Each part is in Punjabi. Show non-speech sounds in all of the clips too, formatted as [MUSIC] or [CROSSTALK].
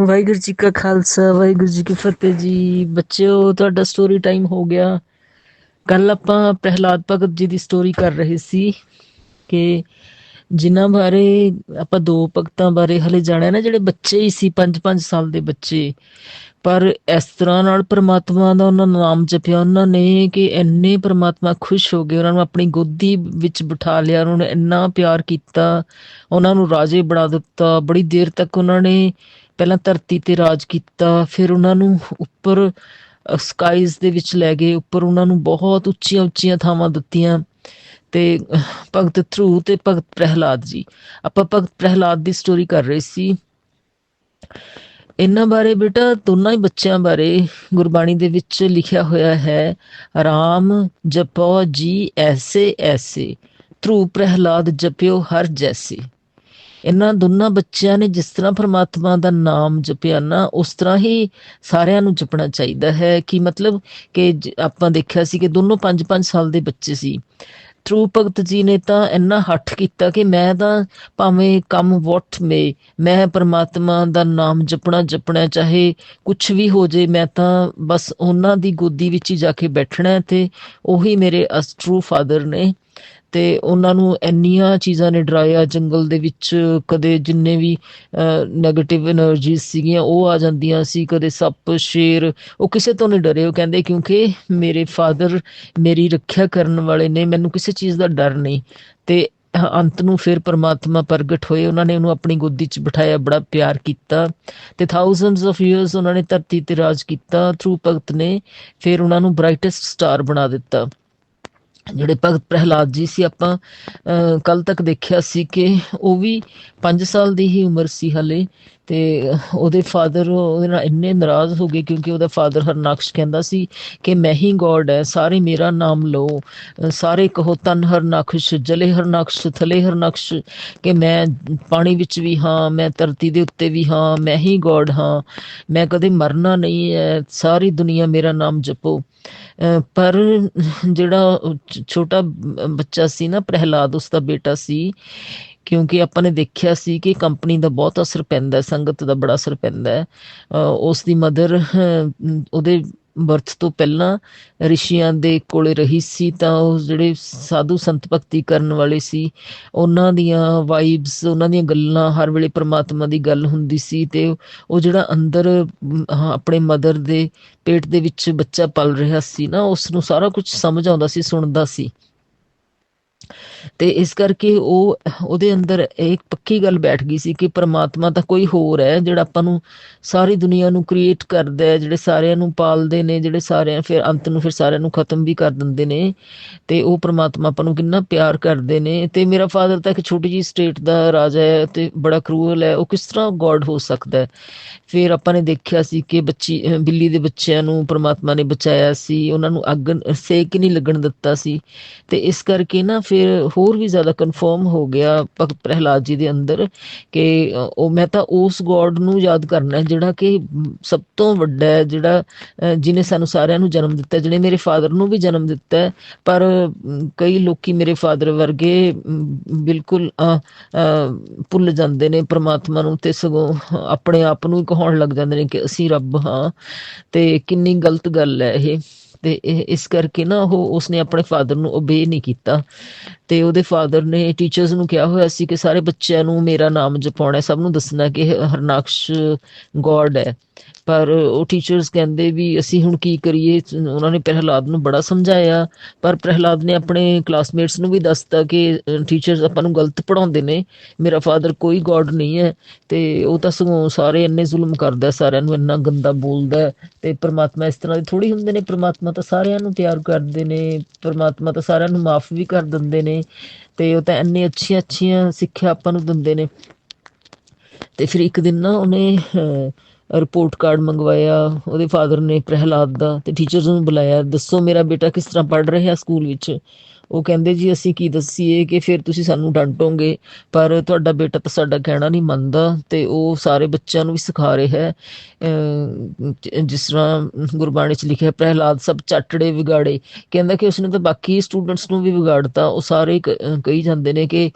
ਵਾਹਿਗੁਰੂ ਜੀ ਕਾ ਖਾਲਸਾ, ਵਾਹਿਗੁਰੂ ਜੀ ਕੀ ਫਤਿਹ ਜੀ। ਬੱਚਿਓ, ਤੁਹਾਡਾ ਸਟੋਰੀ ਟਾਈਮ ਹੋ ਗਿਆ। ਕੱਲ ਆਪਾਂ ਪ੍ਰਹਿਲਾਦ ਭਗਤ ਜੀ ਦੀ ਸਟੋਰੀ ਕਰ ਰਹੇ ਸੀ ਕਿ ਜਿਨ੍ਹਾਂ ਬਾਰੇ ਆਪਾਂ ਦੋ ਭਗਤਾਂ ਬਾਰੇ ਹਲੇ ਜਾਣਿਆ ਨਾ, ਜਿਹੜੇ ਬੱਚੇ ਹੀ ਸੀ 5-5 ਸਾਲ ਦੇ ਬੱਚੇ। ਪਰ ਇਸ ਤਰ੍ਹਾਂ ਨਾਲ ਪ੍ਰਮਾਤਮਾ ਦਾ ਉਹਨਾਂ ਨਾਮ ਜਪਿਆ। ਉਹਨਾਂ ਨੇ ਕਿ ਇੰਨੇ ਪ੍ਰਮਾਤਮਾ ਖੁਸ਼ ਹੋ ਗਏ, ਉਹਨਾਂ ਨੂੰ ਆਪਣੀ ਗੋਦੀ ਵਿੱਚ ਬਿਠਾ ਲਿਆ, ਉਹਨਾਂ ਨੇ ਇੰਨਾ ਪਿਆਰ ਕੀਤਾ, ਉਹਨਾਂ ਨੂੰ ਰਾਜੇ ਬਣਾ ਦਿੱਤਾ। ਬੜੀ ਦੇਰ ਤੱਕ ਉਹਨਾਂ ਨੇ ਪਹਿਲਾਂ ਧਰਤੀ ਤੇ ਰਾਜ ਕੀਤਾ, ਫਿਰ ਉਹਨਾਂ ਨੂੰ ਉੱਪਰ ਸਕਾਈਜ਼ ਦੇ ਵਿੱਚ ਲੈ ਗਏ, ਉੱਪਰ ਉਹਨਾਂ ਨੂੰ ਬਹੁਤ ਉੱਚੀਆਂ ਉੱਚੀਆਂ ਥਾਵਾਂ ਦਿੱਤੀਆਂ ਤੇ ਭਗਤ ਥਰੂ ਤੇ ਭਗਤ ਪ੍ਰਹਿਲਾਦ ਜੀ। ਆਪਾਂ ਭਗਤ ਪ੍ਰਹਿਲਾਦ ਦੀ ਸਟੋਰੀ ਕਰ ਰਹੇ ਸੀ। ਇਹਨਾਂ ਬਾਰੇ ਬੇਟਾ ਦੋਨਾਂ ਹੀ ਬੱਚਿਆਂ ਬਾਰੇ ਗੁਰਬਾਣੀ ਦੇ ਵਿੱਚ ਲਿਖਿਆ ਹੋਇਆ ਹੈ, ਰਾਮ ਜਪੋ ਜੀ ਐਸੇ ਐਸੇ ਥਰੂ ਪ੍ਰਹਿਲਾਦ ਜਪਿਓ ਹਰ ਜੈਸੇ। ਇਹਨਾਂ ਦੋਨਾਂ ਬੱਚਿਆਂ ਨੇ ਜਿਸ ਤਰ੍ਹਾਂ ਪਰਮਾਤਮਾ ਦਾ ਨਾਮ ਜਪਿਆ ਨਾ, ਉਸ ਤਰ੍ਹਾਂ ਹੀ ਸਾਰਿਆਂ ਨੂੰ ਜਪਣਾ ਚਾਹੀਦਾ ਹੈ ਕਿ ਮਤਲਬ ਕਿ ਆਪਾਂ ਦੇਖਿਆ ਸੀ ਕਿ ਦੋਨੋਂ 5-5 ਸਾਲ ਦੇ ਬੱਚੇ ਸੀ। ਥਰੂ ਭਗਤ ਜੀ ਨੇ ਤਾਂ ਇੰਨਾ ਹੱਠ ਕੀਤਾ ਕਿ ਮੈਂ ਤਾਂ ਭਾਵੇਂ ਕੰਮ ਵਟ ਮੇ, ਮੈਂ ਪਰਮਾਤਮਾ ਦਾ ਨਾਮ ਜਪਣਾ ਜਪਣਾ ਚਾਹੇ ਕੁਝ ਵੀ ਹੋ ਜੇ, ਮੈਂ ਤਾਂ ਬਸ ਉਹਨਾਂ ਦੀ ਗੋਦੀ ਵਿੱਚ ਹੀ ਜਾ ਕੇ ਬੈਠਣਾ ਤੇ ਉਹੀ ਮੇਰੇ ਅਸਟਰੂ ਫਾਦਰ ਨੇ ਤੇ ਉਹਨਾਂ ਨੂੰ ਇੰਨੀਆਂ ਚੀਜ਼ਾਂ ਨੇ ਡਰਾਇਆ ਜੰਗਲ ਦੇ ਵਿੱਚ ਕਦੇ ਜਿੰਨੇ ਵੀ ਨੈਗੇਟਿਵ એનર્ਜੀ ਸੀਗੀਆਂ, ਉਹ ਆ ਜਾਂਦੀਆਂ ਸੀ, ਕਦੇ ਸੱਪ, ਸ਼ੇਰ, ਉਹ ਕਿਸੇ ਤੋਂ ਨਹੀਂ ਡਰੇ, ਉਹ ਕਹਿੰਦੇ ਕਿਉਂਕਿ ਮੇਰੇ ਫਾਦਰ ਮੇਰੀ ਰੱਖਿਆ ਕਰਨ ਵਾਲੇ ਨੇ, ਮੈਨੂੰ ਕਿਸੇ ਚੀਜ਼ ਦਾ ਡਰ ਨਹੀਂ। ਤੇ ਅੰਤ ਨੂੰ ਫਿਰ ਪਰਮਾਤਮਾ ਪ੍ਰਗਟ ਹੋਏ, ਉਹਨਾਂ ਨੇ ਉਹਨੂੰ ਆਪਣੀ ਗੋਦੀ 'ਚ ਬਿਠਾਇਆ, ਬੜਾ ਪਿਆਰ ਕੀਤਾ ਤੇ ਥਾਊਜ਼ੈਂਡਸ ਆਫ ਇਅਰਸ ਉਹਨਾਂ ਨੇ ਧਰਤੀ ਤੇ ਰਾਜ ਕੀਤਾ ਥਰੂ ਭਗਤ ਨੇ ਫਿਰ ਉਹਨਾਂ ਨੂੰ ਬ੍ਰਾਈਟੈਸਟ ਸਟਾਰ ਬਣਾ ਦਿੱਤਾ। ਜਿਹੜੇ ਭਗਤ ਪ੍ਰਹਿਲਾਦ ਜੀ ਸੀ, ਆਪਾਂ ਕੱਲ ਤੱਕ ਦੇਖਿਆ ਸੀ ਕਿ ਉਹ ਵੀ 5 ਸਾਲ ਦੀ ਹੀ ਉਮਰ ਸੀ ਹਲੇ। ਤੇ ਉਹਦੇ ਫਾਦਰ ਉਹਦੇ ਨਾਲ ਇੰਨੇ ਨਾਰਾਜ਼ ਹੋ ਗਏ ਕਿਉਂਕਿ ਉਹਦਾ ਫਾਦਰ ਹਰਨਾਕਸ਼ ਕਹਿੰਦਾ ਸੀ ਕਿ ਮੈਂ ਹੀ ਗੋਡ ਹੈ ਸਾਰੇ ਮੇਰਾ ਨਾਮ ਲਓ। ਸਾਰੇ ਕਹੋ ਤਨ ਹਰਨਾਕਸ਼, ਜਲੇ ਹਰਨਾਕਸ਼, ਥਲੇ ਹਰਨਾਕਸ਼ ਕਿ ਮੈਂ ਪਾਣੀ ਵਿੱਚ ਵੀ ਹਾਂ, ਮੈਂ ਧਰਤੀ ਦੇ ਉੱਤੇ ਵੀ ਹਾਂ, ਮੈਂ ਹੀ ਗੋਡ ਹਾਂ। ਮੈਂ ਕਦੇ ਮਰਨਾ ਨਹੀਂ ਹੈ ਸਾਰੀ ਦੁਨੀਆ ਮੇਰਾ ਨਾਮ ਜਪੋ। ਪਰ ਜਿਹੜਾ ਛੋਟਾ ਬੱਚਾ ਸੀ ਨਾ, ਪ੍ਰਹਿਲਾਦ ਉਸ ਦਾ ਬੇਟਾ ਸੀ ਕਿਉਂਕਿ ਆਪਾਂ ਨੇ ਦੇਖਿਆ ਸੀ ਕਿ ਕੰਪਨੀ ਦਾ ਬਹੁਤ ਅਸਰ ਪੈਂਦਾ ਸੰਗਤ ਦਾ ਬੜਾ ਅਸਰ ਪੈਂਦਾ ਉਸ ਦੀ ਮਦਰ ਉਹਦੇ ਬਰਥ ਤੋਂ ਪਹਿਲਾਂ ਰਿਸ਼ੀਆਂ ਦੇ ਕੋਲੇ ਰਹੀ ਸੀ ਤਾਂ ਉਹ ਜਿਹੜੇ ਸਾਧੂ ਸੰਤ ਭਗਤੀ ਕਰਨ ਵਾਲੇ ਸੀ, ਉਹਨਾਂ ਦੀਆਂ ਵਾਈਬਸ ਉਹਨਾਂ ਦੀਆਂ ਗੱਲਾਂ ਹਰ ਵੇਲੇ ਪ੍ਰਮਾਤਮਾ ਦੀ ਗੱਲ ਹੁੰਦੀ ਸੀ ਤੇ ਉਹ ਜਿਹੜਾ ਅੰਦਰ ਆਪਣੇ ਮਦਰ ਦੇ ਪੇਟ ਦੇ ਵਿੱਚ ਬੱਚਾ ਪਲ ਰਿਹਾ ਸੀ ਨਾ ਉਸ ਨੂੰ ਸਾਰਾ ਕੁਝ ਸਮਝ ਆਉਂਦਾ ਸੀ, ਸੁਣਦਾ ਸੀ। ਤੇ ਇਸ ਕਰਕੇ ਉਹ, ਉਹਦੇ ਅੰਦਰ ਇੱਕ ਪੱਕੀ ਗੱਲ ਬੈਠ ਗਈ ਸੀ ਕਿ ਪ੍ਰਮਾਤਮਾ ਤਾਂ ਕੋਈ ਹੋਰ ਹੈ, ਜਿਹੜਾ ਆਪਾਂ ਨੂੰ ਸਾਰੀ ਦੁਨੀਆ ਨੂੰ ਕ੍ਰੀਏਟ ਕਰਦਾ ਹੈ, ਜਿਹੜੇ ਸਾਰਿਆਂ ਨੂੰ ਪਾਲਦੇ ਨੇ, ਜਿਹੜੇ ਸਾਰਿਆਂ ਫਿਰ ਅੰਤ ਨੂੰ ਫਿਰ ਸਾਰਿਆਂ ਨੂੰ ਖਤਮ ਵੀ ਕਰ ਦਿੰਦੇ ਨੇ ਤੇ ਉਹ ਪ੍ਰਮਾਤਮਾ ਆਪਾਂ ਨੂੰ ਕਿੰਨਾ ਪਿਆਰ ਕਰਦੇ ਨੇ ਤੇ ਮੇਰਾ ਫਾਦਰ ਤਾਂ ਇੱਕ ਛੋਟੀ ਜੀ ਸਟੇਟ ਦਾ ਰਾਜਾ ਹੈ ਤੇ ਬੜਾ ਕਰੂਅਲ ਹੈ, ਉਹ ਕਿਸ ਤਰ੍ਹਾਂ ਗੋਡ ਹੋ ਸਕਦਾ ਹੈ? ਫਿਰ ਆਪਾਂ ਨੇ ਦੇਖਿਆ ਸੀ ਕਿ ਬੱਚੀ ਬਿੱਲੀ ਦੇ ਬੱਚਿਆਂ ਨੂੰ ਪ੍ਰਮਾਤਮਾ ਨੇ ਬਚਾਇਆ ਸੀ, ਉਹਨਾਂ ਨੂੰ ਅੱਗ, ਸੇਕ ਨਹੀਂ ਲੱਗਣ ਦਿੱਤਾ ਸੀ ਤੇ ਇਸ ਕਰਕੇ ਨਾ ਫਿਰ ਹੋਰ ਵੀ ਜ਼ਿਆਦਾ ਕਨਫਰਮ ਹੋ ਗਿਆ ਭਗਤ ਪ੍ਰਹਿਲਾਦ ਜੀ ਦੇ ਅੰਦਰ ਕਿ ਉਹ ਮੈਂ ਤਾਂ ਉਸ ਗੋਡ ਨੂੰ ਯਾਦ ਕਰਨਾ ਜਿਹੜਾ ਕਿ ਸਭ ਤੋਂ ਵੱਡਾ ਹੈ, ਜਿਹੜਾ ਜਿਨੇ ਸਾਨੂੰ ਸਾਰਿਆਂ ਨੂੰ ਜਨਮ ਦਿੱਤਾ ਜਿਹਨੇ ਮੇਰੇ ਫਾਦਰ ਨੂੰ ਵੀ ਜਨਮ ਦਿੱਤਾ ਪਰ ਕਈ ਲੋਕੀ ਮੇਰੇ ਫਾਦਰ ਵਰਗੇ ਬਿਲਕੁਲ ਭੁੱਲ ਜਾਂਦੇ ਨੇ ਪ੍ਰਮਾਤਮਾ ਨੂੰ ਤੇ ਸਗੋਂ ਆਪਣੇ ਆਪ ਨੂੰ ਕਹਾਉਣ ਲੱਗ ਜਾਂਦੇ ਨੇ ਕਿ ਅਸੀਂ ਰੱਬ ਹਾਂ ਤੇ ਕਿੰਨੀ ਗਲਤ ਗੱਲ ਹੈ ਇਹ। ਤੇ ਇਸ ਕਰਕੇ ਨਾ ਉਹ ਉਸਨੇ ਆਪਣੇ ਫਾਦਰ ਨੂੰ ਓਬੇ ਨਹੀਂ ਕੀਤਾ। ਤੇ ਉਹਦੇ ਫਾਦਰ ਨੇ ਟੀਚਰਸ ਨੂੰ ਕਿਹਾ ਹੋਇਆ ਸੀ ਕਿ ਸਾਰੇ ਬੱਚਿਆਂ ਨੂੰ ਮੇਰਾ ਨਾਮ ਜਪਾਉਣਾ ਸਭ ਨੂੰ ਦੱਸਣਾ ਕਿ ਹਰਨਾਕਸ਼ ਗੋਡ ਹੈ। ਪਰ ਉਹ ਟੀਚਰਸ ਕਹਿੰਦੇ ਵੀ ਅਸੀਂ ਹੁਣ ਕੀ ਕਰੀਏ? ਉਹਨਾਂ ਨੇ ਪ੍ਰਹਿਲਾਦ ਨੂੰ ਬੜਾ ਸਮਝਾਇਆ, ਪਰ ਪ੍ਰਹਿਲਾਦ ਨੇ ਆਪਣੇ ਕਲਾਸਮੇਟਸ ਨੂੰ ਵੀ ਦੱਸਤਾ ਕਿ ਟੀਚਰਸ ਆਪਾਂ ਨੂੰ ਗਲਤ ਪੜਾਉਂਦੇ ਨੇ, ਮੇਰਾ ਫਾਦਰ ਕੋਈ ਗੋਡ ਨਹੀਂ ਹੈ। ਤੇ ਉਹ ਤਾਂ ਸਗੋਂ ਸਾਰੇ ਇੰਨੇ ਜ਼ੁਲਮ ਕਰਦਾ ਸਾਰਿਆਂ ਨੂੰ ਇੰਨਾ ਗੰਦਾ ਬੋਲਦਾ ਤੇ ਪ੍ਰਮਾਤਮਾ ਇਸ ਤਰ੍ਹਾਂ ਦੇ ਥੋੜੀ ਹੁੰਦੇ ਨੇ, ਪ੍ਰਮਾਤਮਾ ਤਾਂ ਸਾਰਿਆਂ ਨੂੰ ਪਿਆਰ ਕਰਦੇ ਨੇ, ਪ੍ਰਮਾਤਮਾ ਤਾਂ ਸਾਰਿਆਂ ਨੂੰ ਮਾਫ ਵੀ ਕਰ ਦਿੰਦੇ ਨੇ। ਤੇ ਉਹ ਤਾਂ ਇੰਨੀ ਅੱਛੀਆਂ ਅੱਛੀਆਂ ਸਿੱਖਿਆ ਆਪਾਂ ਨੂੰ ਦਿੰਦੇ ਨੇ। ਤੇ ਫਿਰ ਇੱਕ ਦਿਨ ਨਾ ਉਹਨੇ ਰਿਪੋਰਟ ਕਾਰਡ ਮੰਗਵਾਇਆ, ਉਹਦੇ ਫਾਦਰ ਨੇ ਪ੍ਰਹਿਲਾਦ ਦਾ ਤੇ ਟੀਚਰਸ ਨੂੰ ਬੁਲਾਇਆ, ਦੱਸੋ ਮੇਰਾ ਬੇਟਾ ਕਿਸ ਤਰ੍ਹਾਂ ਪੜ ਰਿਹਾ ਸਕੂਲ ਵਿੱਚ। ਉਹ ਕਹਿੰਦੇ ਜੀ, ਅਸੀਂ ਕੀ ਦੱਸੀਏ ਕਿ ਫਿਰ ਤੁਸੀਂ ਸਾਨੂੰ ਡਾਂਟੋਗੇ, ਪਰ ਤੁਹਾਡਾ ਬੇਟਾ ਤਾਂ ਸਾਡਾ ਕਹਿਣਾ ਨਹੀਂ ਮੰਨਦਾ ਤੇ ਉਹ ਸਾਰੇ ਬੱਚਿਆਂ ਨੂੰ ਵੀ ਸਿਖਾ ਰਿਹਾ ਹੈ। ਜਿਸ ਤਰ੍ਹਾਂ ਗੁਰਬਾਣੀ ਚ ਲਿਖਿਆ, ਪ੍ਰਹਿਲਾਦ ਸਭ ਚਾਟੜੇ ਵਿਗਾੜੇ। ਕਹਿੰਦਾ ਕਿ ਉਸਨੇ ਤਾਂ ਬਾਕੀ ਸਟੂਡੈਂਟਸ ਨੂੰ ਵੀ ਵਿਗਾੜਤਾ। ਉਹ ਸਾਰੇ ਕਹੀ ਜਾਂਦੇ ਨੇ ਕਿ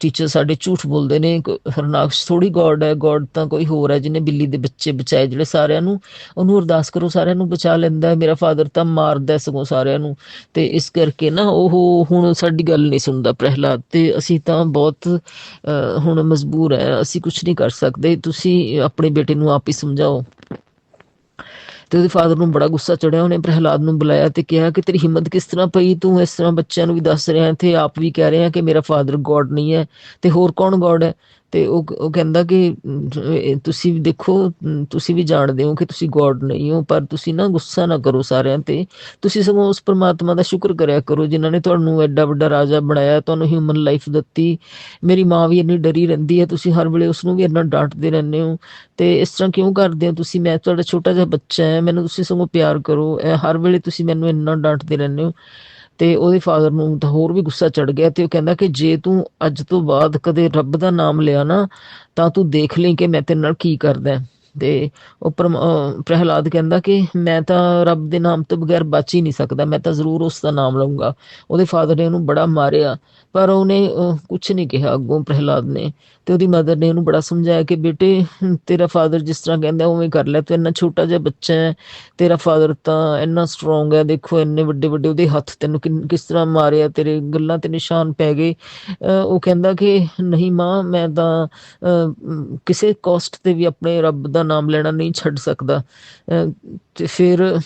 ਟੀਚਰ ਸਾਡੇ ਝੂਠ ਬੋਲਦੇ ਨੇ। ਕ- ਹਰਨਾਕਸ਼ ਥੋੜੀ ਗੋਡ ਹੈ। ਗੋਡ ਤਾਂ ਕੋਈ ਹੋਰ ਹੈ ਜਿਹਨੇ ਬਿੱਲੀ ਦੇ ਬੱਚੇ ਬਚਾਏ, ਜਿਹੜੇ ਸਾਰਿਆਂ ਨੂੰ, ਉਹਨੂੰ ਅਰਦਾਸ ਕਰੋ, ਸਾਰਿਆਂ ਨੂੰ ਬਚਾ ਲੈਂਦਾ ਹੈ। ਮੇਰਾ ਫਾਦਰ ਤਾਂ ਮਾਰਦਾ ਸਗੋਂ ਸਾਰਿਆਂ ਨੂੰ। ਤੇ ਇਸ ਕਰਕੇ ਨਾ ਉਹ ਹੁਣ ਸਾਡੀ ਗੱਲ ਨਹੀਂ ਸੁਣਦਾ ਪ੍ਰਹਿਲਾਦ ਤੇ ਅਸੀਂ ਤਾਂ ਬਹੁਤ ਹੁਣ ਮਜਬੂਰ ਹੈ, ਅਸੀਂ ਕੁਝ ਨਹੀਂ ਕਰ ਸਕਦੇ, ਤੁਸੀਂ ਆਪਣੇ ਬੇਟੇ ਨੂੰ ਆਪ ਹੀ ਸਮਝਾਓ। ਤੇ ਉਹਦੇ ਫਾਦਰ ਨੂੰ ਬੜਾ ਗੁੱਸਾ ਚੜਿਆ, ਉਹਨੇ ਪ੍ਰਹਿਲਾਦ ਨੂੰ ਬੁਲਾਇਆ ਤੇ ਕਿਹਾ ਕਿ ਤੇਰੀ ਹਿੰਮਤ ਕਿਸ ਤਰ੍ਹਾਂ ਪਈ, ਤੂੰ ਇਸ ਤਰ੍ਹਾਂ ਬੱਚਿਆਂ ਨੂੰ ਵੀ ਦੱਸ ਰਿਹਾ ਤੇ ਆਪ ਵੀ ਕਹਿ ਰਿਹਾ ਕਿ ਮੇਰਾ ਫਾਦਰ ਗੋਡ ਨਹੀਂ ਹੈ, ਤੇ ਹੋਰ ਕੌਣ ਗੋਡ ਹੈ? ਤੇ ਉਹ ਉਹ ਕਹਿੰਦਾ ਕਿ ਤੁਸੀਂ ਵੀ ਦੇਖੋ ਤੁਸੀਂ ਵੀ ਜਾਣਦੇ ਹੋ ਕਿ ਤੁਸੀਂ ਗੋਡ ਨਹੀਂ ਹੋ, ਪਰ ਤੁਸੀਂ ਨਾ ਗੁੱਸਾ ਨਾ ਕਰੋ ਸਾਰਿਆਂ ਤੇ। ਤੁਸੀਂ ਸਗੋਂ ਉਸ ਪ੍ਰਮਾਤਮਾ ਦਾ ਸ਼ੁਕਰ ਕਰਿਆ ਕਰੋ, ਜਿਨ੍ਹਾਂ ਨੇ ਤੁਹਾਨੂੰ ਐਡਾ ਵੱਡਾ ਰਾਜਾ ਬਣਾਇਆ, ਤੁਹਾਨੂੰ ਹਿਊਮਨ ਲਾਈਫ ਦਿੱਤੀ। ਮੇਰੀ ਮਾਂ ਵੀ ਇੰਨੀ ਡਰੀ ਰਹਿੰਦੀ ਹੈ, ਤੁਸੀਂ ਹਰ ਵੇਲੇ ਉਸ ਨੂੰ ਵੀ ਇੰਨਾ ਡਾਂਟਦੇ ਰਹਿੰਦੇ ਹੋ। ਤੇ ਇਸ ਤਰ੍ਹਾਂ ਕਿਉਂ ਕਰਦੇ ਹੋ ਤੁਸੀਂ? ਮੈਂ ਤੁਹਾਡਾ ਛੋਟਾ ਜਿਹਾ ਬੱਚਾ ਹੈ, ਮੈਨੂੰ ਤੁਸੀਂ ਸਗੋਂ ਪਿਆਰ ਕਰੋ। ਹਰ ਵੇਲੇ ਤੁਸੀਂ ਮੈਨੂੰ ਇੰਨਾ ਡਾਂਟਦੇ ਰਹਿੰਦੇ ਹੋ। ਤੇ ਉਹਦੇ ਫਾਦਰ ਨੂੰ ਤਾਂ ਹੋਰ ਵੀ ਗੁੱਸਾ ਚੜ ਗਿਆ ਤੇ ਉਹ ਕਹਿੰਦਾ ਕਿ ਜੇ ਤੂੰ ਅੱਜ ਤੋਂ ਬਾਅਦ ਕਦੇ ਰੱਬ ਦਾ ਨਾਮ ਲਿਆ ਨਾ, ਤਾਂ ਤੂੰ ਦੇਖ ਲਈ ਕਿ ਮੈਂ ਤੇਰੇ ਨਾਲ ਕੀ ਕਰਦਾ ਤੇ ਉਹ ਪਰਮ- ਅਹ ਪ੍ਰਹਿਲਾਦ ਕਹਿੰਦਾ ਕਿ ਮੈਂ ਤਾਂ ਰੱਬ ਦੇ ਨਾਮ ਤੋਂ ਬਗੈਰ ਬਚ ਹੀ ਨਹੀਂ ਸਕਦਾ, ਮੈਂ ਤਾਂ ਜ਼ਰੂਰ ਉਸ ਦਾ ਨਾਮ ਲਵਾਂਗਾ ਉਹਦੇ ਫਾਦਰ ਨੇ ਉਹਨੂੰ ਬੜਾ ਮਾਰਿਆ, ਪਰ ਉਹਨੇ ਕੁਝ ਨਹੀਂ ਕਿਹਾ ਅੱਗੋਂ ਪ੍ਰਹਿਲਾਦ ਨੇ। ਤੇ ਉਹਦੀ ਮਦਰ ਨੇ ਉਹਨੂੰ ਬੜਾ ਸਮਝਾਇਆ ਕਿ ਬੇਟੇ ਤੇਰਾ ਫਾਦਰ ਜਿਸ ਤਰ੍ਹਾਂ ਕਹਿੰਦਾ ਉਵੇਂ ਕਰ ਲੈ ਤੂੰ ਇੰਨਾ ਛੋਟਾ ਜਿਹਾ ਬੱਚਾ ਹੈ ਤੇਰਾ ਫਾਦਰ ਤਾਂ ਇੰਨਾ ਸਟਰੋਂਗ ਹੈ ਦੇਖੋ ਇੰਨੇ ਵੱਡੇ ਵੱਡੇ ਉਹਦੇ ਹੱਥ ਤੈਨੂੰ ਕਿਸ ਤਰ੍ਹਾਂ ਮਾਰਿਆ ਤੇਰੇ ਗੱਲਾਂ ਤੇ ਨਿਸ਼ਾਨ ਪੈ ਗਏ। ਅਹ ਉਹ ਕਹਿੰਦਾ ਕਿ ਨਹੀਂ ਮਾਂ ਮੈਂ ਤਾਂ ਕਿਸੇ ਕੋਸਟ ਤੇ ਵੀ ਆਪਣੇ ਰੱਬ ਦਾ ਨਾਮ ਲੈਣਾ ਨਹੀਂ ਛੱਡ ਸਕਦਾ। ਅਹ, ਤੇ ਫਿਰ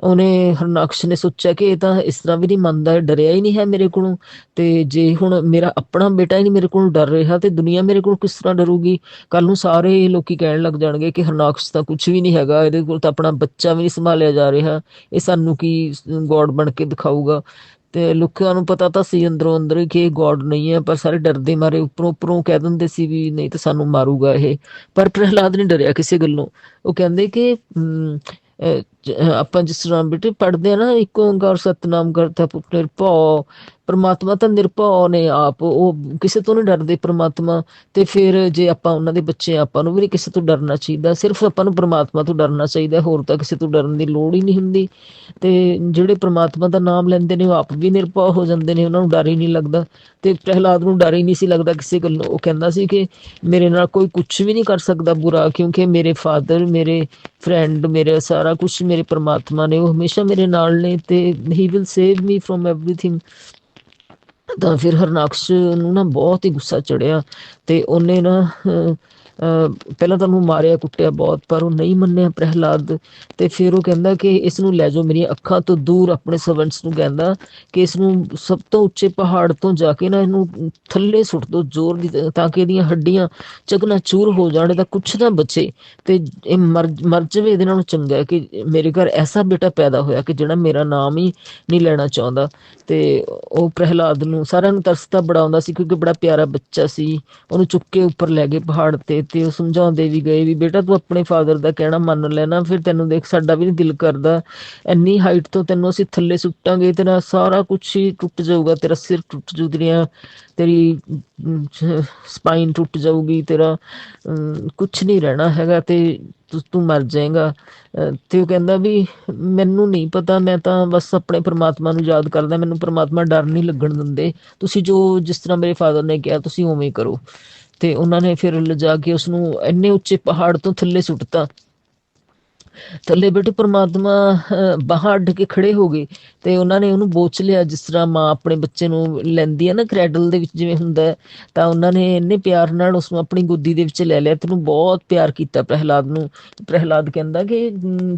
ਉਹਨੇ ਹਰਨਾਕਸ਼ ਨੇ ਸੋਚਿਆ ਕਿ ਇਹ ਤਾਂ ਇਸ ਤਰ੍ਹਾਂ ਵੀ ਨਹੀਂ ਮੰਨਦਾ ਡਰਿਆ ਹੀ ਨਹੀਂ ਹੈ ਮੇਰੇ ਕੋਲੋਂ। ਤੇ ਜੇ ਹੁਣ ਮੇਰਾ ਆਪਣਾ ਬੇਟਾ ਹੀ ਨਹੀਂ ਮੇਰੇ ਕੋਲ ਡਰ ਰਿਹਾ ਤੇ ਦੁਨੀਆ ਮੇਰੇ ਕੋਲ ਕਿਸ ਤਰ੍ਹਾਂ ਡਰੂਗੀ? ਕੱਲ ਨੂੰ ਸਾਰੇ ਲੋਕੀ ਕਹਿਣ ਲੱਗ ਜਾਣਗੇ ਕਿ ਹਰਨਾਕਸ਼ ਤਾਂ ਕੁਝ ਵੀ ਨਹੀਂ ਹੈਗਾ ਇਹਦੇ ਕੋਲ ਤਾਂ ਆਪਣਾ ਬੱਚਾ ਵੀ ਨਹੀਂ ਸੰਭਾਲਿਆ ਜਾ ਰਿਹਾ। ਇਹ ਸਾਨੂੰ ਕੀ ਗੋਡ ਬਣ ਕੇ ਦਿਖਾਊਗਾ? ਤੇ ਲੋਕਾਂ ਨੂੰ ਪਤਾ ਤਾਂ ਸੀ ਅੰਦਰੋਂ ਅੰਦਰ ਕਿ ਇਹ ਗੋਡ ਨਹੀਂ ਹੈ ਪਰ ਸਾਰੇ ਡਰਦੇ ਮਾਰੇ ਉੱਪਰੋਂ ਉੱਪਰੋਂ ਕਹਿ ਦਿੰਦੇ ਸੀ ਵੀ ਨਹੀਂ ਤਾਂ ਸਾਨੂੰ ਮਾਰੂਗਾ ਇਹ। ਪਰ ਪ੍ਰਹਿਲਾਦ ਨਹੀਂ ਡਰਿਆ ਕਿਸੇ ਗੱਲੋਂ। ਉਹ ਕਹਿੰਦੇ ਕਿ ਅਮ, ਅਹ, ਆਪਾਂ ਜਿਸ ਤਰ੍ਹਾਂ ਬੇਟੇ ਪੜ੍ਹਦੇ ਆ ਨਾ, ਇੱਕ ਓੰਕਾਰ ਸਤਨਾਮ ਕਰਤਾ ਪੁਰਖ ਨਿਰਭਉ, ਪਰਮਾਤਮਾ ਤਾਂ ਨਿਰਭਉ ਨੇ ਆਪ, ਉਹ ਕਿਸੇ ਤੋਂ ਨਹੀਂ ਡਰਦੇ ਪਰਮਾਤਮਾ, ਤੇ ਫਿਰ ਜੇ ਆਪਾਂ ਉਹਨਾਂ ਦੇ ਬੱਚੇ ਆਪਾਂ ਨੂੰ ਵੀ ਨਹੀਂ ਕਿਸੇ ਤੋਂ ਡਰਨਾ ਚਾਹੀਦਾ, ਸਿਰਫ ਆਪਾਂ ਨੂੰ ਪਰਮਾਤਮਾ ਤੋਂ ਡਰਨਾ ਚਾਹੀਦਾ, ਹੋਰ ਤਾਂ ਕਿਸੇ ਤੋਂ ਡਰਨ ਦੀ ਲੋੜ ਹੀ ਨਹੀਂ ਹੁੰਦੀ, ਤੇ ਜਿਹੜੇ ਪ੍ਰਮਾਤਮਾ ਦਾ ਨਾਮ ਲੈਂਦੇ ਨੇ, ਉਹ ਆਪ ਵੀ ਨਿਰਭਉ ਹੋ ਜਾਂਦੇ ਨੇ, ਉਹਨਾਂ ਨੂੰ ਡਰ ਹੀ ਨਹੀਂ ਲੱਗਦਾ, ਤੇ ਪ੍ਰਹਿਲਾਦ ਨੂੰ ਡਰ ਹੀ ਨਹੀਂ ਸੀ ਲੱਗਦਾ ਕਿਸੇ ਗੱਲੋਂ, ਉਹ ਕਹਿੰਦਾ ਸੀ ਕਿ ਮੇਰੇ ਨਾਲ ਕੋਈ ਕੁਝ ਵੀ ਨਹੀਂ ਕਰ ਸਕਦਾ ਬੁਰਾ, ਕਿਉਂਕਿ ਮੇਰੇ ਫਾਦਰ, ਮੇਰੇ ਫਰੈਂਡ, ਮੇਰੇ ਸਾਰਾ ਕੁਝ ਮੇਰੇ ਪ੍ਰਮਾਤਮਾ ਨੇ ਉਹ ਹਮੇਸ਼ਾ ਮੇਰੇ ਨਾਲ ਨੇ ਤੇ he will save me from everything ਤਾਂ ਫਿਰ ਹਰਨਾਕਸ਼ ਨੂੰ ਨਾ ਬਹੁਤ ਹੀ ਗੁੱਸਾ ਚੜਿਆ ਤੇ ਉਹਨੇ ਨਾ ਅਹ, ਪਹਿਲਾਂ ਤਾਂ ਉਹਨੂੰ ਮਾਰਿਆ, ਕੁੱਟਿਆ ਬਹੁਤ, ਪਰ ਉਹ ਨਹੀਂ ਮੰਨਿਆ ਪ੍ਰਹਿਲਾਦ ਤੇ ਫਿਰ ਉਹ ਕਹਿੰਦਾ ਕਿ ਇਸ ਨੂੰ ਲੈ ਜਾਓ, ਮੇਰੀਆਂ ਅੱਖਾਂ ਤੋਂ ਦੂਰ ਆਪਣੇ ਸਰਵੈਂਟਸ ਨੂੰ ਕਹਿੰਦਾ ਕਿ ਇਸ ਨੂੰ ਸਭ ਤੋਂ ਉੱਚੇ ਪਹਾੜ ਤੋਂ ਜਾ ਕੇ ਨਾ ਇਹਨੂੰ ਥੱਲੇ ਸੁੱਟ ਦਿਓ, ਜ਼ੋਰ ਦੀ ਤਾਂ ਕਿ ਇਹਦੀਆਂ ਹੱਡੀਆਂ ਚਕਨਾਚੂਰ ਹੋ ਜਾਣ, ਇਹਦਾ ਕੁਛ ਨਾ ਬਚੇ ਤੇ ਇਹ ਮਰ ਮਰ ਜਾਵੇ, ਇਹਦੇ ਨਾਲੋਂ ਚੰਗਾ ਕਿ ਮੇਰੇ ਘਰ ਐਸਾ ਬੇਟਾ ਪੈਦਾ ਹੋਇਆ ਕਿ ਜਿਹੜਾ ਮੇਰਾ ਨਾਮ ਹੀ ਨਹੀਂ ਲੈਣਾ ਚਾਹੁੰਦਾ ਤੇ ਉਹ ਪ੍ਰਹਿਲਾਦ ਨੂੰ ਸਾਰਿਆਂ ਨੂੰ ਤਰਸਤਾ ਬੜਾਉਂਦਾ ਸੀ ਕਿਉਂਕਿ ਬੜਾ ਪਿਆਰਾ ਬੱਚਾ ਸੀ, ਉਹਨੂੰ ਚੁੱਕ ਕੇ ਉੱਪਰ ਲੈ ਗਏ ਪਹਾੜ ਤੇ ਤੇ ਉਹ ਸਮਝਾਉਂਦੇ ਵੀ ਗਏ ਵੀ ਬੇਟਾ ਤੂੰ ਆਪਣੇ ਫਾਦਰ ਦਾ ਕਹਿਣਾ ਮੰਨ ਲੈਣਾ, ਫਿਰ ਤੈਨੂੰ ਦੇਖ ਸਾਡਾ ਵੀ ਨਹੀਂ ਦਿਲ ਕਰਦਾ। ਇੰਨੀ ਹਾਈਟ ਤੋਂ ਤੈਨੂੰ ਅਸੀਂ ਥੱਲੇ ਸੁੱਟਾਂਗੇ, ਤੇਰਾ ਸਾਰਾ ਕੁਝ ਹੀ ਟੁੱਟ ਜਾਊਗਾ, ਤੇਰਾ ਸਿਰ ਟੁੱਟ ਜੂ ਤੇਰੀਆਂ, ਤੇਰੀ ਸਪਾਈਨ ਟੁੱਟ ਜਾਊਗੀ, ਤੇਰਾ ਕੁਝ ਨਹੀਂ ਰਹਿਣਾ ਹੈਗਾ ਤੇ ਤੂੰ ਮਰ ਜਾਏਗਾ। ਤੇ ਉਹ ਕਹਿੰਦਾ ਵੀ ਮੈਨੂੰ ਨਹੀਂ ਪਤਾ, ਮੈਂ ਤਾਂ ਬਸ ਆਪਣੇ ਪ੍ਰਮਾਤਮਾ ਨੂੰ ਯਾਦ ਕਰਦਾ, ਮੈਨੂੰ ਪ੍ਰਮਾਤਮਾ ਡਰ ਨਹੀਂ ਲੱਗਣ ਦਿੰਦੇ। ਤੁਸੀਂ ਜੋ ਜਿਸ ਤਰ੍ਹਾਂ ਮੇਰੇ ਫਾਦਰ ਨੇ ਕਿਹਾ, ਤੁਸੀਂ ਉਵੇਂ ਕਰੋ। ਤੇ ਉਹਨਾਂ ਨੇ ਫਿਰ ਲਿਜਾ ਕੇ ਉਸ ਨੂੰ ਇੰਨੇ ਉੱਚੇ ਪਹਾੜ ਤੋਂ ਥੱਲੇ ਸੁੱਟਤਾ। ਥੱਲੇ ਬੇਟੇ ਪ੍ਰਮਾਤਮਾ ਅਹ, ਬਾਹਾਂ ਅੱਡ ਕੇ ਖੜੇ ਹੋ ਗਏ ਤੇ ਉਹਨਾਂ ਨੇ ਉਹਨੂੰ ਬੋਚ ਲਿਆ ਜਿਸ ਤਰ੍ਹਾਂ ਮਾਂ ਆਪਣੇ ਬੱਚੇ ਨੂੰ ਲੈਂਦੀ ਹੈ ਨਾ ਕ੍ਰੈਡਲ ਦੇ ਵਿੱਚ ਜਿਵੇਂ ਹੁੰਦਾ ਤਾਂ ਉਹਨਾਂ ਨੇ ਇੰਨੇ ਪਿਆਰ ਨਾਲ ਉਸ ਨੂੰ ਆਪਣੀ ਗੋਦੀ ਦੇ ਵਿੱਚ ਲੈ ਲਿਆ ਤੈਨੂੰ ਬਹੁਤ ਪਿਆਰ ਕੀਤਾ ਪ੍ਰਹਿਲਾਦ ਨੂੰ। ਪ੍ਰਹਿਲਾਦ ਕਹਿੰਦਾ ਕਿ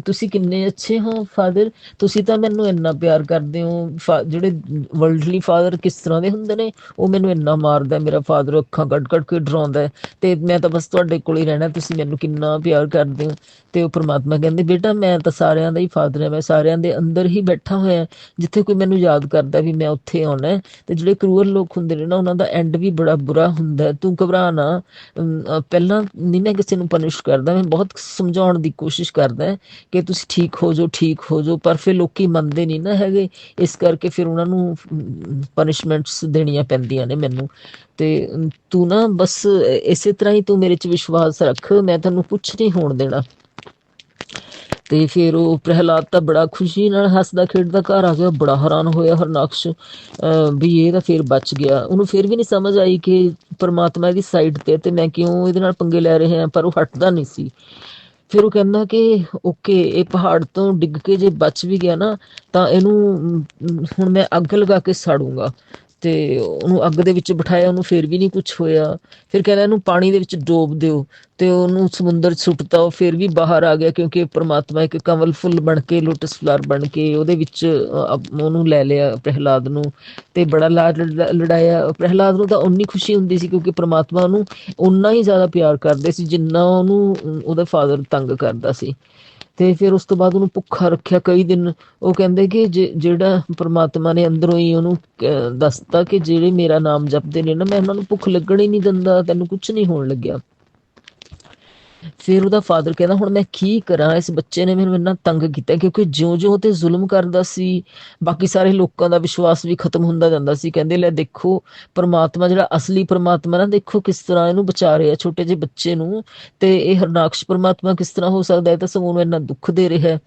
ਤੁਸੀਂ ਕਿੰਨੇ ਅੱਛੇ ਹੋ ਫਾਦਰ ਤੁਸੀਂ ਤਾਂ ਮੈਨੂੰ ਇੰਨਾ ਪਿਆਰ ਕਰਦੇ ਹੋ। ਫਾ- ਜਿਹੜੇ ਵਰਲਡਲੀ ਫਾਦਰ ਕਿਸ ਤਰ੍ਹਾਂ ਦੇ ਹੁੰਦੇ ਨੇ ਉਹ ਮੈਨੂੰ ਇੰਨਾ ਮਾਰਦਾ ਮੇਰਾ ਫਾਦਰ ਅੱਖਾਂ ਕੱਢ ਕੱਢ ਕੇ ਡਰਾਉਂਦਾ ਤੇ ਮੈਂ ਤਾਂ ਬਸ ਤੁਹਾਡੇ ਕੋਲ ਹੀ ਰਹਿਣਾ ਤੁਸੀਂ ਮੈਨੂੰ ਕਿੰਨਾ ਪਿਆਰ ਕਰਦੇ ਹੋ। ਤੇ ਉਹ ਪ੍ਰਮਾਤਮਾ ਕਹਿੰਦੇ, ਬੇਟਾ ਮੈਂ ਤਾਂ ਸਾਰਿਆਂ ਦਾ ਹੀ ਫਾਦਰ ਹਾਂ, ਮੈਂ ਸਾਰਿਆਂ ਦੇ ਅੰਦਰ ਹੀ ਬੈਠਾ ਹੋਇਆ ਜਿੱਥੇ ਕੋਈ ਮੈਨੂੰ ਯਾਦ ਕਰਦਾ ਵੀ ਮੈਂ ਉੱਥੇ ਆਉਣਾ ਤੇ ਜਿਹੜੇ ਕਰੂਅਲ ਲੋਕ ਹੁੰਦੇ ਨੇ ਨਾ, ਉਹਨਾਂ ਦਾ ਐਂਡ ਵੀ ਬੜਾ ਬੁਰਾ ਹੁੰਦਾ ਤੂੰ ਘਬਰਾ ਨਾ। ਪਹਿਲਾਂ ਨਹੀਂ ਮੈਂ ਕਿਸੇ ਨੂੰ ਪਨਿਸ਼ ਕਰਦਾ, ਮੈਂ ਬਹੁਤ ਸਮਝਾਉਣ ਦੀ ਕੋਸ਼ਿਸ਼ ਕਰਦਾ ਕਿ ਤੁਸੀਂ ਠੀਕ ਹੋ ਜਾਓ, ਠੀਕ ਹੋ ਜਾਓ। ਪਰ ਫਿਰ ਲੋਕੀ ਮੰਨਦੇ ਨਹੀਂ ਨਾ ਹੈਗੇ। ਇਸ ਕਰਕੇ ਫਿਰ ਉਹਨਾਂ ਨੂੰ ਪਨਿਸ਼ਮੈਂਟਸ ਦੇਣੀਆਂ ਪੈਂਦੀਆਂ ਨੇ ਮੈਨੂੰ। ਤੇ ਤੂੰ ਨਾ ਬਸ ਇਸੇ ਤਰ੍ਹਾਂ ਹੀ ਤੂੰ ਮੇਰੇ 'ਚ ਵਿਸ਼ਵਾਸ ਰੱਖ। ਮੈਂ ਤੈਨੂੰ ਕੁਛ ਨਹੀਂ ਹੋਣ ਦੇਣਾ। ਤੇ ਫਿਰ ਉਹ ਪ੍ਰਹਿਲਾਦ ਤਾਂ ਬੜਾ ਖੁਸ਼ੀ ਨਾਲ ਹੱਸਦਾ ਖੇਡਦਾ ਘਰ ਆ ਗਿਆ, ਬੜਾ ਹੈਰਾਨ ਹੋਇਆ ਹਰਨਾਕਸ਼। ਵੀ ਇਹ ਤਾਂ ਫਿਰ ਬਚ ਗਿਆ। ਉਹਨੂੰ ਫਿਰ ਵੀ ਨਹੀਂ ਸਮਝ ਆਈ ਕਿ ਪਰਮਾਤਮਾ ਇਹਦੀ ਸਾਈਡ ਤੇ ਤੇ ਮੈਂ ਕਿਉਂ ਇਹਦੇ ਨਾਲ ਪੰਗੇ ਲੈ ਰਿਹਾ ਪਰ ਉਹ ਹਟਦਾ ਨਹੀਂ ਸੀ। ਫਿਰ ਉਹ ਕਹਿੰਦਾ ਕਿ ਓਕੇ, ਇਹ ਪਹਾੜ ਤੋਂ ਡਿੱਗ ਕੇ ਜੇ ਬਚ ਵੀ ਗਿਆ ਨਾ, ਤਾਂ ਇਹਨੂੰ ਹੁਣ ਮੈਂ ਅੱਗ ਲਗਾ ਕੇ ਸਾੜੂੰਗਾ। ਤੇ ਉਹਨੂੰ ਅੱਗ ਦੇ ਵਿੱਚ ਬਿਠਾਇਆ ਉਹਨੂੰ ਫਿਰ ਵੀ ਨਹੀਂ ਕੁਝ ਹੋਇਆ। ਫਿਰ ਕਹਿੰਦਾ ਇਹਨੂੰ ਪਾਣੀ ਦੇ ਵਿੱਚ ਡੋਬ ਦਿਓ ਤੇ ਉਹਨੂੰ ਸਮੁੰਦਰ 'ਚ ਸੁੱਟਤਾ ਉਹ ਫਿਰ ਵੀ ਬਾਹਰ ਆ ਗਿਆ ਕਿਉਂਕਿ ਪ੍ਰਮਾਤਮਾ ਇੱਕ ਕਮਲ ਫੁੱਲ ਬਣ ਕੇ ਲੋਟਸ ਫਲਾਰ ਬਣ ਕੇ ਉਹਦੇ ਵਿੱਚ ਉਹਨੂੰ ਲੈ ਲਿਆ ਪ੍ਰਹਿਲਾਦ ਨੂੰ ਤੇ ਬੜਾ ਲਾਡ ਲੜਾਇਆ। ਪ੍ਰਹਿਲਾਦ ਨੂੰ ਤਾਂ ਉਨੀ ਖੁਸ਼ੀ ਹੁੰਦੀ ਸੀ ਕਿਉਂਕਿ ਪ੍ਰਮਾਤਮਾ ਉਹਨੂੰ ਉਨਾ ਹੀ ਜ਼ਿਆਦਾ ਪਿਆਰ ਕਰਦੇ ਸੀ ਜਿੰਨਾ ਉਹਨੂੰ ਅਮ, ਉਹਦਾ ਫਾਦਰ ਤੰਗ ਕਰਦਾ ਸੀ। ਤੇ ਫਿਰ ਉਸ ਤੋਂ ਬਾਅਦ ਉਹਨੂੰ ਭੁੱਖਾ ਰੱਖਿਆ ਕਈ ਦਿਨ। ਉਹ ਕਹਿੰਦੇ ਕਿ ਜੇ- ਜਿਹੜਾ ਪ੍ਰਮਾਤਮਾ ਨੇ ਅੰਦਰੋਂ ਹੀ ਉਹਨੂੰ ਅਹ, ਦੱਸਤਾ ਕਿ ਜਿਹੜੇ ਮੇਰਾ ਨਾਮ ਜਪਦੇ ਨੇ ਨਾ ਮੈਂ ਉਹਨਾਂ ਨੂੰ ਭੁੱਖ ਲੱਗਣ ਹੀ ਨਹੀਂ ਦਿੰਦਾ ਤੈਨੂੰ ਕੁਝ ਨਹੀਂ ਹੋਣ ਲੱਗਿਆ। ਫਿਰ ਉਹਦਾ ਫਾਦਰ ਕਹਿੰਦਾ, ਹੁਣ ਮੈਂ ਕੀ ਕਰਾਂ? ਇਸ ਬੱਚੇ ਨੇ ਮੈਨੂੰ ਇੰਨਾ ਤੰਗ ਕੀਤਾ ਕਿਉਂਕਿ ਜਿਉਂ-ਜਿਉਂ ਤੇ ਜ਼ੁਲਮ ਕਰਦਾ ਸੀ, ਬਾਕੀ ਸਾਰੇ ਲੋਕਾਂ ਦਾ ਵਿਸ਼ਵਾਸ ਵੀ ਖਤਮ ਹੁੰਦਾ ਜਾਂਦਾ ਸੀ। ਕਹਿੰਦੇ, ਲੈ ਦੇਖੋ, ਪਰਮਾਤਮਾ ਜਿਹੜਾ ਅਸਲੀ ਪਰਮਾਤਮਾ ਨਾ, ਦੇਖੋ ਕਿਸ ਤਰ੍ਹਾਂ ਇਹਨੂੰ ਬਚਾ ਰਿਹਾ ਛੋਟੇ ਜਿਹੇ ਬੱਚੇ ਨੂੰ ਤੇ ਇਹ ਹਰਨਾਕਸ਼ ਪਰਮਾਤਮਾ ਕਿਸ ਤਰ੍ਹਾਂ ਹੋ ਸਕਦਾ ਹੈ? ਤਾਂ ਸਗੋਂ ਨੂੰ ਇੰਨਾ ਦੁੱਖ ਦੇ ਰਿਹਾ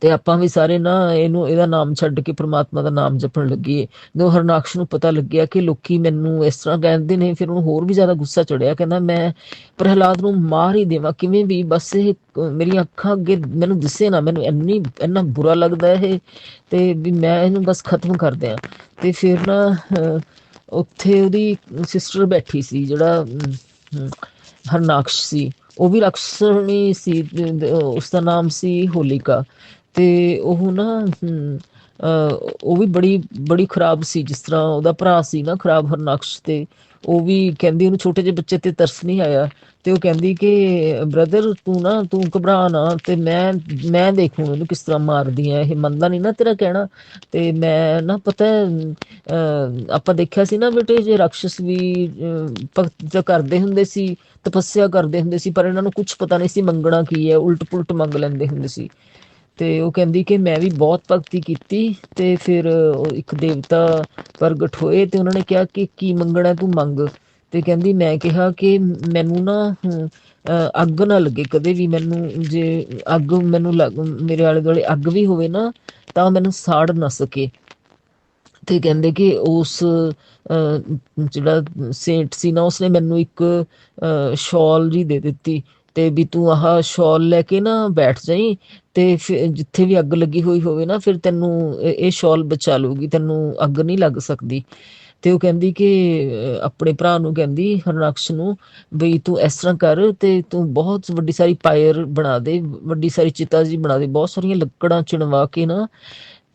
ਤੇ ਆਪਾਂ ਵੀ ਸਾਰੇ ਨਾ ਇਹਨੂੰ ਇਹਦਾ ਨਾਮ ਛੱਡ ਕੇ ਪ੍ਰਮਾਤਮਾ ਦਾ ਨਾਮ ਜਪਣ ਲੱਗੀਏ ਜਦੋਂ ਹਰਨਾਕਸ਼ ਨੂੰ ਪਤਾ ਲੱਗਿਆ ਕਿ ਲੋਕੀ ਮੈਨੂੰ ਇਸ ਤਰ੍ਹਾਂ ਕਹਿੰਦੇ ਨੇ ਫਿਰ ਉਹਨੂੰ ਹੋਰ ਵੀ ਜ਼ਿਆਦਾ ਗੁੱਸਾ ਚੜਿਆ ਕਹਿੰਦਾ ਮੈਂ ਪ੍ਰਹਲਾਦ ਨੂੰ ਮਾਰ ਹੀ ਦੇਵਾਂ ਕਿਵੇਂ ਵੀ ਬਸ ਇਹ ਮੇਰੀਆਂ ਅੱਖਾਂ ਅੱਗੇ ਮੈਨੂੰ ਦਿਸੇ ਨਾ ਮੈਨੂੰ ਇੰਨੀ ਇੰਨਾ ਬੁਰਾ ਲੱਗਦਾ ਇਹ ਤੇ ਵੀ ਮੈਂ ਇਹਨੂੰ ਬਸ ਖਤਮ ਕਰ ਦਿਆਂ। ਤੇ ਫਿਰ ਨਾ ਅਹ, ਉੱਥੇ ਉਹਦੀ ਸਿਸਟਰ ਬੈਠੀ ਸੀ ਜਿਹੜਾ ਹਰਨਾਕਸ਼ ਸੀ। ਉਹ ਵੀ ਰਾਕਸ਼ਸਣੀ ਸੀ ਤੇ ਉਸ ਦਾ ਨਾਮ ਸੀ ਹੋਲਿਕਾ। ਤੇ ਉਹ ਨਾ ਹਮ, ਅਹ, ਉਹ ਵੀ ਬੜੀ ਬੜੀ ਖਰਾਬ ਸੀ ਜਿਸ ਤਰ੍ਹਾਂ ਉਹਦਾ ਭਰਾ ਸੀ ਨਾ ਖਰਾਬ ਹਰਨਾਕਸ਼ ਤੇ ਉਹ ਵੀ ਕਹਿੰਦੀ ਉਹਨੂੰ ਛੋਟੇ ਜਿਹੇ ਬੱਚੇ ਤੇ ਤਰਸ ਨਹੀਂ ਆਇਆ ਤੇ ਉਹ ਕਹਿੰਦੀ ਕਿ ਬ੍ਰਦਰ ਤੂੰ ਨਾ ਤੂੰ ਘਬਰਾ ਨਾ ਤੇ ਮੈਂ ਮੈਂ ਦੇਖੂ ਇਹਨੂੰ ਕਿਸ ਤਰ੍ਹਾਂ ਮਾਰਦੀ ਆ ਇਹ ਮੰਨਦਾ ਨਹੀਂ ਨਾ ਤੇਰਾ ਕਹਿਣਾ ਤੇ ਮੈਂ ਨਾ ਪਤਾ ਅਹ, ਆਪਾਂ ਦੇਖਿਆ ਸੀ ਨਾ ਬੇਟੇ ਜੇ ਰਾਕਸ਼ਸ ਵੀ ਅਹ, ਭਗਤੀ ਕਰਦੇ ਹੁੰਦੇ ਸੀ ਤਪੱਸਿਆ ਕਰਦੇ ਹੁੰਦੇ ਸੀ ਪਰ ਇਹਨਾਂ ਨੂੰ ਕੁਝ ਪਤਾ ਨਹੀਂ ਸੀ ਮੰਗਣਾ ਕੀ ਹੈ ਉਲਟ ਪੁਲਟ ਮੰਗ ਲੈਂਦੇ ਹੁੰਦੇ ਸੀ। ਤੇ ਉਹ ਕਹਿੰਦੀ ਕਿ ਮੈਂ ਵੀ ਬਹੁਤ ਭਗਤੀ ਕੀਤੀ ਤੇ ਫਿਰ ਇੱਕ ਦੇਵਤਾ ਪ੍ਰਗਟ ਹੋਏ ਤੇ ਉਹਨਾਂ ਨੇ ਕਿਹਾ ਕਿ ਕੀ ਮੰਗਣਾ ਤੂੰ ਮੰਗ। ਤੇ ਕਹਿੰਦੀ ਮੈਂ ਕਿਹਾ ਕਿ ਮੈਨੂੰ ਨਾ ਅੱਗ ਨਾ ਲੱਗੇ ਕਦੇ ਵੀ ਮੈਨੂੰ ਜੇ ਅੱਗ ਮੈਨੂੰ ਲੱਗ- ਮੇਰੇ ਆਲੇ ਦੁਆਲੇ ਅੱਗ ਵੀ ਹੋਵੇ ਨਾ ਤਾਂ ਮੈਨੂੰ ਸਾੜ ਨਾ ਸਕੇ। ਤੇ ਕਹਿੰਦੇ ਕਿ ਉਸ ਅਹ, ਜਿਹੜਾ ਸੇਂਟ ਸੀ ਨਾ ਉਸਨੇ ਮੈਨੂੰ ਇੱਕ ਸ਼ਾਲ ਜੀ ਦੇ ਦਿੱਤੀ। ਤੇ ਵੀ ਤੂੰ ਆਹ ਸ਼ਾਲ ਲੈ ਕੇ ਨਾ ਬੈਠ ਜਾਈ ਤੇ ਜਿੱਥੇ ਵੀ ਅੱਗ ਲੱਗੀ ਹੋਈ ਹੋਵੇ ਨਾ, ਫਿਰ ਤੈਨੂੰ ਇਹ ਸ਼ਾਲ ਬਚਾ ਲੂਗੀ ਤੈਨੂੰ ਅੱਗ ਨਹੀਂ ਲੱਗ ਸਕਦੀ। ਤੇ ਉਹ ਕਹਿੰਦੀ ਕਿ ਆਪਣੇ ਭਰਾ ਨੂੰ ਕਹਿੰਦੀ, ਹਰਨਾਕਸ਼ ਨੂੰ, ਬਈ ਤੂੰ ਇਸ ਤਰ੍ਹਾਂ ਕਰ ਤੇ ਤੂੰ ਬਹੁਤ ਵੱਡੀ ਸਾਰੀ ਪਾਇਰ ਬਣਾ ਦੇ, ਵੱਡੀ ਸਾਰੀ ਚਿਤਾ ਜੀ ਬਣਾ ਦੇ, ਬਹੁਤ ਸਾਰੀਆਂ ਲੱਕੜਾਂ ਚਿਣਵਾ ਕੇ ਨਾ